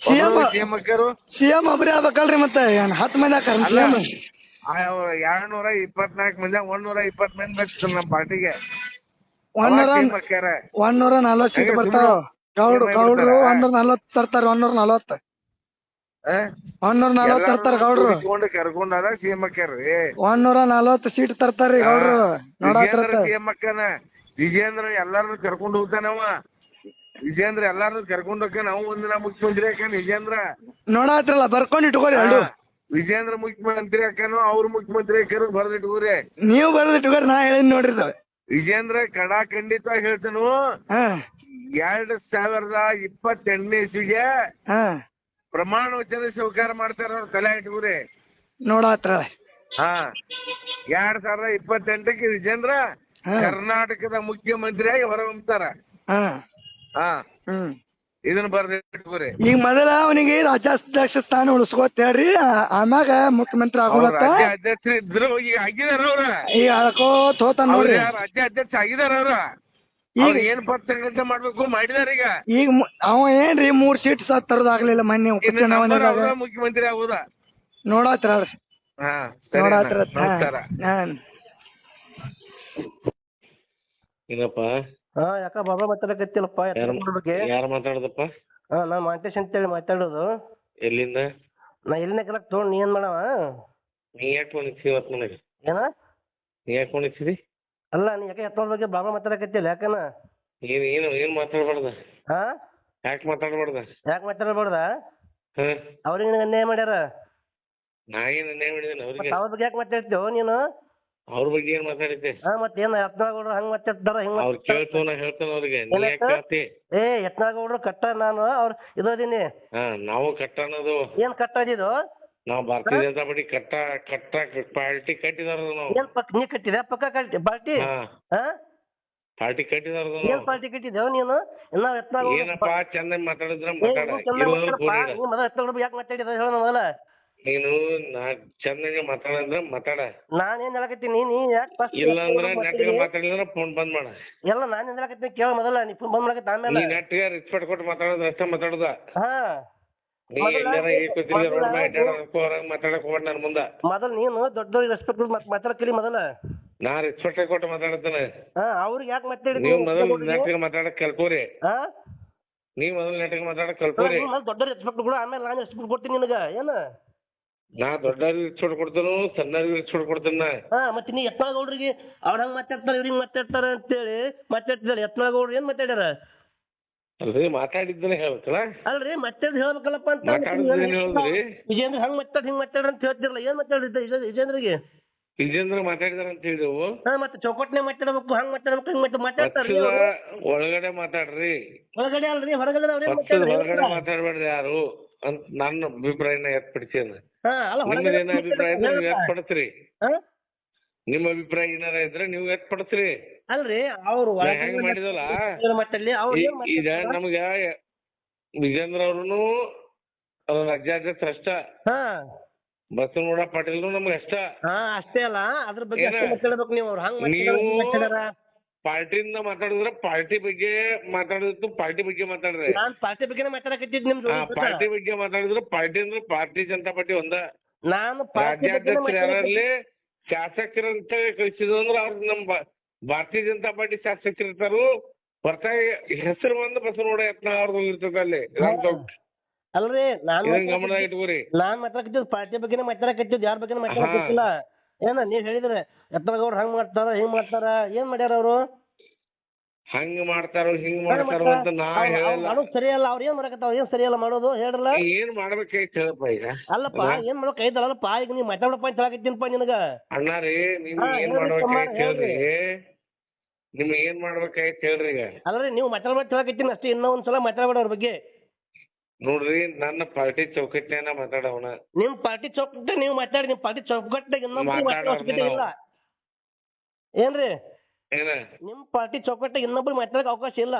ಸಿಎಂ ಸೇಮ್ ಹಾಕ್ಯಾರು ಸಿಎಂ ಒಬ್ರೇ ಆಗ್ಬೇಕಲ್ರಿ ಮತ್ತೆ ಹತ್ ಮಂದಿ ಆಕಾರ ಸಿಎಂ ಎರಡ್ನೂರ ಇಪ್ಪತ್ನಾಲ್ಕ್ ಮಂದಿ ಒಂದ್ನೂರ ಇಪ್ಪತ್ ಮಂದಿ ಬೇಕು ನಮ್ ಪಾರ್ಟಿಗೆ. ಒಂದೂರ ನಲ್ವತ್ ಸೀಟ್ ಬರ್ತಾವ. ಗೌಡ್ರು ಗೌಡ್ರು? ಒಂದೂರ ನಲ್ವತ್ ತರ್ತಾರ ಒಂದೂರ ನಲ್ವತ್? ಒಂದೂರ ನಲ್ವತ್ ತರ್ತಾರ ಗೌಡ್ರು. ಕರ್ಕೊಂಡಾರ ಸಿಎಂ ಅಕ್ಕಾರ್ರಿ. ಒಂದೂರ ನಲ್ವತ್ ಸೀಟ್ ತರ್ತಾರ್ರಿ ಗೌಡ್ರು. ನೋಡಾತ್ರ ವಿಜೇಂದ್ರ ಸಿಎಂ ಅಕ್ಕನ. ವಿಜೇಂದ್ರ ಎಲ್ಲಾರನು ಕರ್ಕೊಂಡು ಹೋಗ್ತಾನವ ವಿಜೇಂದ್ರ ಎಲ್ಲಾರನು ಕರ್ಕೊಂಡು ಹೋಗ್ತಾನ. ಅವ ಒಂದಿನ ಮುಖ್ಯಮಂತ್ರಿ ಅಕ್ಕನ ವಿಜೇಂದ್ರ. ನೋಡಾತ್ರಲ್ಲ ಬರ್ಕೊಂಡ್ ಇಟ್ಕೋರಿ. ಅಲ್ಲು. ವಿಜೇಂದ್ರ ಮುಖ್ಯಮಂತ್ರಿ ಅಕ್ಕನು ಅವ್ರ ಮುಖ್ಯಮಂತ್ರಿ ಅಕ್ಕನು ಬರ್ದಿಟ್ಕೋರಿ. ನೀವು ಬರ್ದ್ ಇಟ್ಕೋರಿ ನಾ ಹೇಳಿದ್ ನೋಡ್ರಿ ವಿಜೇಂದ್ರ ಕಡಾ ಖಂಡಿತ ಹೇಳ್ತಾನು. ಹಾ ಎರಡ್ ಸಾವಿರದ ಇಪ್ಪತ್ತೆಂಟನೇ ಇಸ್ವಿಗೆ ಹಾ ಪ್ರಮಾಣ ವಚನ ಸ್ವೀಕಾರ ಮಾಡ್ತಾರ ಅವ್ರ ತಲೆ ಇಟ್ಬಿರಿ ನೋಡಾತ್ರ ಹಾ. ಎರಡ್ ಸಾವಿರದ ಇಪ್ಪತ್ತೆಂಟಕ್ಕೆ ವಿಜೇಂದ್ರ ಹಾ. ಕರ್ನಾಟಕದ ಮುಖ್ಯಮಂತ್ರಿಯಾಗಿ ಹೊರಹೊಮ್ತಾರ ಹಾ. ಹಾ. ಹ್ಮ್. ಇದನ್ನ ಬರ್ದಿಟ್ಕೋರಿ ಈಗ ಮೊದಲ ಅವನಿಗೆ ರಾಜ್ಯಾಧ್ಯಕ್ಷ ಸ್ಥಾನ ಉಳಿಸ್ಕೋತ ಹೇಳ್ರಿ. ಆ- ಆಮ್ಯಾಗ ಮುಖ್ಯಮಂತ್ರಿ ಆಗೋತ ಅಧ್ಯಕ್ಷ ರಾಜ್ಯ ಅಧ್ಯಕ್ಷರು ಇದ್ರು ಈಗ ಆಗಿದಾರ ಅವ್ರ. ಈಗ ಅಳ್ಕೋತ ಹೋತಾನ ಅವ್ರ ನೋಡ್ರಿ ರಾಜ್ಯ ಅಧ್ಯಕ್ಷ ಆಗಿದಾರ ಅವ್ರ. ಈಗ ಏನ್ ಪಕ್ಷ ಸಂಘಟನೆ ಮಾಡ್ಬೇಕು? ಮಾಡಿದಾರ ಈಗ. ಈಗ ಅವ ಏನ್ರಿ ಮೂರ್ ಸೀಟ್ ಸಹ ತರದಾಗ್ಲಿಲ್ಲ ಮೊನ್ನೆ ಉಪಚುನಾವಣೆದಾಗ ಅವ್ರ ಮುಖ್ಯಮಂತ್ರಿ ಆಗುದ ನೋಡಾತ್ರ ಹೇಳ್ರಿ ಹಾ ಸರಿ ನೋಡಾತ್ರ ಏನಪ್ಪ? ಹಾ ಯಾಕ ಬಾಬಾ ಮಾತಾಡಕತ್ತಿಲ್ಲಪ್ಪ? ಯಾರು ಬಗ್ಗೆ. ಯಾರು ಮಾತಾಡದಪ್ಪ? ಹಾ ನಾ ಮಾಂತೇಶ್ ಅಂತೇಳಿ ಮಾತಾಡೋದು. ಎಲ್ಲಿಂದ? ನಾ ಎಲ್ಲಿನ ಕಲಕ್ ತಗೊಂಡ್ ನೀ ಏನ್ ಮಾಡವ? ನೀ ಯಾಕೆ ಫೋನ್ ಹಚ್ಚಿದಿ ಇವತ್ತು ನನಗೆ ಏನ? ನೀ ಯಾಕೆ ಫೋನ್ ಅಲ್ಲ ನೀ ಯಾಕೆ ಎತ್ತೋಳ ಬಗ್ಗೆ ಬಾಬಾ ಮಾತಾಡಕತ್ತಿಲ್ಲ ಯಾಕನ? ಏನು ಏನು ಏನು ಮಾತಾಡಬಾರದು? ಹಾ? ಯಾಕೆ ಮಾತಾಡಬಾರದು? ಯಾಕೆ ಮಾತಾಡಬಾರ್ದ? ಹಾ. ಅವ್ರಿಗೆ ಅನ್ಯಾಯ ಮಾಡ್ಯಾರ? ನಾ ಏನು ಅನ್ಯಾಯ ಮಾಡಿದ್ದೇನೆ ಅವ್ರಿಗೆ? ಅವ್ರ ಬಗ್ಗೆ ಯಾಕೆ ಮಾತಾಡ್ತೀವೋ ನೀನು? ಅವ್ರ ಬಗ್ಗೆ ಏನು ಮಾತಾಡಿದ್ದೆ? ಹಾ ಮತ್ತೆ ಏನ್ ಯತ್ನಾಳಗೌಡ್ರು ಹಂಗ್ ಮಾತಾಡ್ತಾರ ಹಿಂಗ್ ಅವ್ರು ಮಾತಾಡ್ತಾರ. ಕೇಳ್ತು ನಾ ಹೇಳ್ತೇನೆ ಅವ್ರಿಗೆ. ನೀ ಯಾಕೆ? ಕೇಳ್ತಿ? ಏ ಯತ್ನಾಗೌಡ್ರು ಕಟ್ಟ ನಾನು ಅವ್ರ ಇದೋದೀನಿ ಹಾ ನಾವು ಕಟ್ಟ ಅನ್ನೋದು. ಏನ್ ಕಟ್ಟದಿದು ನಾವು ಭಾರತೀಯ ಜನತಾ ಪಾರ್ಟಿ ಕಟ್ಟ ಕಟ್ಟ ಪಾರ್ಟಿ ಕಟ್ಟಿದಾರ ನಾವು. ಏನ್ ಪಕ್ಕ ನೀ ಕಟ್ಟಿದ ಪಕ್ಕ ಕಟ್ಟಿ ಪಾರ್ಟಿ? ಹಾ. ಹಾ ಪಾರ್ಟಿ ಕಟ್ಟಿದಾರದು ಏನ್ ನಾವು ಪಾರ್ಟಿ ಕಟ್ಟಿದೇವ್ ನೀನು? ಯತ್ನ ಏನಪ್ಪ ಚಂದ ಮಾತಾಡಿದ್ರ ಮಾತಾಡ. ಇರೋದ್ರ ನೀ ಮೊದಲ ಯಾಕೆ ಮಾತಾಡಿದ ಹೇಳ ಮೊದಲ. ನೀನು ನಾ ಚೆನ್ನಾಗಿ ಮಾತಾಡಂದ್ರ ಮಾತಾಡ. ನಾನ್ ಏನ್ ಹೇಳಕತ್ತೀನಿ? ನೀ ಯಾಕೆ ಫಸ್ಟ್ ಇಲ್ಲ ಅಂದ್ರ ನೆಟ್ಗೆ ಮಾತಾಡಿದ್ರ ಫೋನ್ ಬಂದ್ ಮಾಡ. ಎಲ್ಲ ನಾನ್ ಏನ್ ಹೇಳಕತ್ತೀನಿ ಕೇಳ ಮೊದಲ ನೀ ಫೋನ್ ಬಂದ್ ಮಾಡಕತ್ತ ನೀ ಆಮೇಲೆ ನೆಟ್ಗೆ ರಿಸ್ಪೆಕ್ಟ್ ಕೊಟ್ಟು ಮಾತಾಡೋದು ಅಷ್ಟೇ ಮಾತಾಡೋದ. ಹಾ. ನೀ ಎಲ್ಲಾರ ಮೊದಲ ರೋಡ್ ಮ್ಯಾಗ ಅಡ್ಡಾಡೋದಕ್ಕೂ ಹೊರಗ್ ಮಾತಾಡಕ್ ಹೋಗ್ಬೇಡ ನನ್ನ ಮುಂದೆ. ಮೊದಲ ನೀನು ದೊಡ್ಡವ್ರಿಗೆ ರೆಸ್ಪೆಕ್ಟ್ ಮಾತಾಡಕಲಿ ಮೊದಲ. ನಾ ರೆಸ್ಪೆಕ್ಟ್ ಕೊಟ್ಟು ಮಾತಾಡತ್ತೇನೆ. ಹಾ ಅವ್ರಿಗೆ ಯಾಕೆ ಮಾತಾಡಿದ್ರಿ ನೀವು ಮೊದಲ್ ನೆಟ್ಗೆ ಮಾತಾಡಕ್ ಕಲ್ಕೋರಿ. ಹಾ ನೀವ್ ಮೊದಲ್ ನೆಟ್ಗೆ ಮಾತಾಡಕ್ ಕಲ್ಕೋರಿ. ದೊಡ್ಡ ರೆಸ್ಪೆಕ್ಟ್ ಕೊಡು ಆಮೇಲೆ ನಾನು ರೆಸ್ಪೆಕ್ಟ್ ಕೊಡ್ತೀನಿ ನಿನಗ ಏನ? ನಾ ದೊಡ್ಡವ್ರಿಗೆ ರೆಸ್ಪೆಕ್ಟ್ ಕೊಡ್ತೇನು ಸಣ್ಣವ್ರಿಗೆ ರೆಸ್ಪೆಕ್ಟ್ ಕೊಡ್ತೇನೆ ನಾ. ಹಾ ಮತ್ತೆ ನೀ ಯತ್ನಾಳಗೌಡ್ರಿಗೆ ಅವ್ರ ಹಂಗ್ ಮಾತಾಡ್ತಾರ ಇವ್ರಿಗೆ ಮಾತಾಡ್ತಾರ ಅಂತೇಳಿ ಮಾತಾಡ್ತಿದ್ದಾರೆ ಯತ್ನಾಳಗೌಡ್ರು ಏನ್ ಮಾತಾಡ್ಯಾರ? ಅಲ್ರಿ ಮಾತಾಡಿದ್ದನೆ ಹೇಳ್ಬೇಕಲ್ಲ? ಅಲ್ರಿ ಮತ್ತೆ ಹೇಳ್ಬೇಕಲ್ಲಪ್ಪ ಅಂತ ಮಾತಾಡಿದ್ದೇನೆ ಹೇಳಿದ್ರಿ ವಿಜೇಂದ್ರ ಹಂಗ್ ಮಾತಾಡ್ ಹಿಂಗ್ ಮಾತಾಡ್ರಿ ಅಂತ ಹೇಳ್ತಿರಲ್ಲ ಏನ್ ಮಾತಾಡಿದ್ದ ವಿಜೇ- ವಿಜೇಂದ್ರಿಗೆ? ವಿಜೇಂದ್ರ ಮಾತಾಡಿದಾರ ಅಂತ ಹೇಳಿದೆವು. ಹಾ ಮತ್ತೆ ಚೌಕಟ್ನೆ ಮಾತಾಡ್ಬೇಕು ಹಂಗ್ ಮಾತಾಡ್ಬೇಕು ಹಿಂಗ್ ಮತ್ತೆ ಮಾತಾಡ್ತಾರ್ರಿ ಪಕ್ಷದ ಅವ್ರು. ಒಳಗಡೆ ಮಾತಾಡ್ರಿ. ಒಳಗಡೆ ಅಲ್ರಿ ಹೊರಗಡೆ ಅವ್ರೇನ್ ಪಕ್ಷದ ಮಾತಾಡ್ರಿ? ಹೊರಗಡೆ ಮಾತಾಡ್ಬೇಡ್ರಿ ಯಾರು ಅಂತ ನನ್ನ ಅಭಿಪ್ರಾಯನ ಏರ್ಪಡಿಸಿ ಹಾ ಅಲ್ಲ ಹೊರಗಡೆ ನಿಮ್ಮದೇನ ಅಭಿಪ್ರಾಯ ಇದ್ರೆ ನೀವು ಹಾ? ನಿಮ್ಮ ಅಭಿಪ್ರಾಯ ಏನಾರ ಇದ್ರೆ ನೀವು ವ್ಯಕ್ತಪಡಿಸ್ರಿ ಅಲ್ರಿ ಅವ್ರು ಹೆಂಗ್ ಅವ್ರು ಈ- ಏನ್ ಈಗ? ನಮ್ಗ ವಿಜೇಂದ್ರ ಅವ್ರುನು ಅವ್ರ ರಾಜ್ಯಾಧ್ಯಕ್ಷ ಅಷ್ಟ ಹಾ. ಬಸವನಗೌಡ ಪಾಟೀಲ್ನು ನಮ್ಗೆ ಅಷ್ಟ. ಹಾ ಅಷ್ಟೇ ಅಲ್ಲ ಅದ್ರ ಬಗ್ಗೆ ಏನ? ಅಷ್ಟೇ ಮಾತಾಡ್ಬೇಕು ನೀವು ಅವ್ರು ಹಂಗ್ ಮಾತಾಡ್ಯಾರ, ನೀವು ಮಾತಾಡ್ಯಾರ. ಪಾರ್ಟಿಯಿಂದ ಮಾತಾಡಿದ್ರ ಪಾರ್ಟಿ ಬಗ್ಗೆ ಮಾತಾಡಿದ್ದು ಪಾರ್ಟಿ ಬಗ್ಗೆ ಮಾತಾಡ್ರಿ. ನಾನ್ ಪಾರ್ಟಿ ಬಗ್ಗೆನೇ ಮಾತಾಡಕತ್ತಿದ್ ನಿಮ್ದು ಹಾ ಪಾರ್ಟಿ ಬಗ್ಗೆ ಮಾತಾಡಿದ್ರೆ ಪಾರ್ಟಿ ಅಂದ್ರೆ ಪಾರ್ಟಿ ಜನತಾ ಪಾರ್ಟಿ ಒಂದ. ನಾನು ಪಾರ್ಟಿ ಬಗ್ಗೆನೇ ರಾಜ್ಯಾಧ್ಯಕ್ಷರು ಮಾತಾಡಕತ್ತಿದ್ ಯಾರಲ್ಲಿ ಶಾಸಕರಂತ ಕಳಿಸಿದ್ರು ಅಂದ್ರೆ ಅವ್ರು ನಮ್ಮ ಭಾರತೀಯ ಜನತಾ ಪಾರ್ಟಿ ಶಾಸಕರು ಇರ್ತಾರು ಹೊರತಾಗಿ ಹೆಸರು ಒಂದು ಬಸವನಗೌಡ ಯತ್ನ ಅವ್ರದ್ದು ಇರ್ತದ ಅಲ್ಲಿ ರಾಮ್ ಚೌಕ್. ಅಲ್ರಿ ನಾನು ಇದನ್ನ ಗಮನ ಇಟ್ಕೋರಿ ನಾನ್ ಮಾತಾಡಕತ್ತಿದ್ ಪಾರ್ಟಿ ಬಗ್ಗೆನೇ ಮಾತಾಡಕತ್ತಿದ್ ಯಾರ ಬಗ್ಗೆ ಮಾತಾಡಕತ್ತಿಲ್ಲ. ಏನ ನೀವ್ ಹೇಳಿದ್ರೆ ಯತ್ನಗೌಡ್ರು ಹಂಗ್ ಮಾಡ್ತಾರ ಹಿಂಗ್ ಮಾಡ್ತಾರ ಏನ್ ಮಾಡ್ಯಾರ ಅವ್ರು? ಹಂಗ್ ಮಾಡ್ತಾರೋ ಹಿಂಗ್ ಮಾಡ್ತಾರೋ ಅಂತ ನಾ ಹೇಳಲ್ಲ. ಮಾಡೋದು ಸರಿಯಲ್ಲ ಅವ್ರ ಏನ್ ಮಾಡಕತ್ತಾವ ಏನ್ ಸರಿಯಲ್ಲ ಮಾಡೋದು ಹೇಳ್ರಲ್ಲ? ಏನ್ ಮಾಡ್ಬೇಕಾಯ್ತು ಹೇಳಪ್ಪ ಈಗ. ಅಲ್ಲಪ್ಪ ಏನ್ ಮಾಡಕ್ ಐತಲ್ಲಪ್ಪ ಈಗ ನೀವ್ ಮಾತಾಡಪ್ಪ ಅಂತ ಹೇಳಕತ್ತೀನಪ್ಪ ನಿನಗ. ಅಣ್ಣ ರೀ ನಿಮ್ ಏನ್ ಮಾಡ್ಬೇಕಾಯ್ತು ಹೇಳ್ರಿ. ನಿಮ್ ಏನ್ ಮಾಡ್ಬೇಕಾಯ್ತು ಹೇಳ್ರಿ ಈಗ. ಅಲ್ರಿ ನೀವು ಮಾತಾಡ್ಬೇಡ ಹೇಳಕತ್ತೀನಿ ಅಷ್ಟೇ ಇನ್ನೂ ಒಂದ್ಸಲ ಮಾತಾಡ್ಬೇಡ ಅವ್ರ ಬಗ್ಗೆ. ನೋಡ್ರಿ ನನ್ನ ಪಾರ್ಟಿ ಚೌಕಟ್ಟಿನ ಮಾತಾಡವನ. ನಿಮ್ ಪಾರ್ಟಿ ಚೌಕಟ್ಟ ನೀವು ಮಾತಾಡಿ ನಿಮ್ ಪಾರ್ಟಿ ಚೌಕಟ್ಟಾಗ ಇನ್ನೊಂದು ಮಾತಾಡೋ ಅವಶ್ಯಕತೆ ಇಲ್ಲ. ಏನ್ರಿ? ಏನ? ನಿಮ್ ಪಾರ್ಟಿ ಚೌಕಟ್ಟ ಇನ್ನೊಬ್ರು ಮಾತಾಡಕ್ ಅವಕಾಶ ಇಲ್ಲ.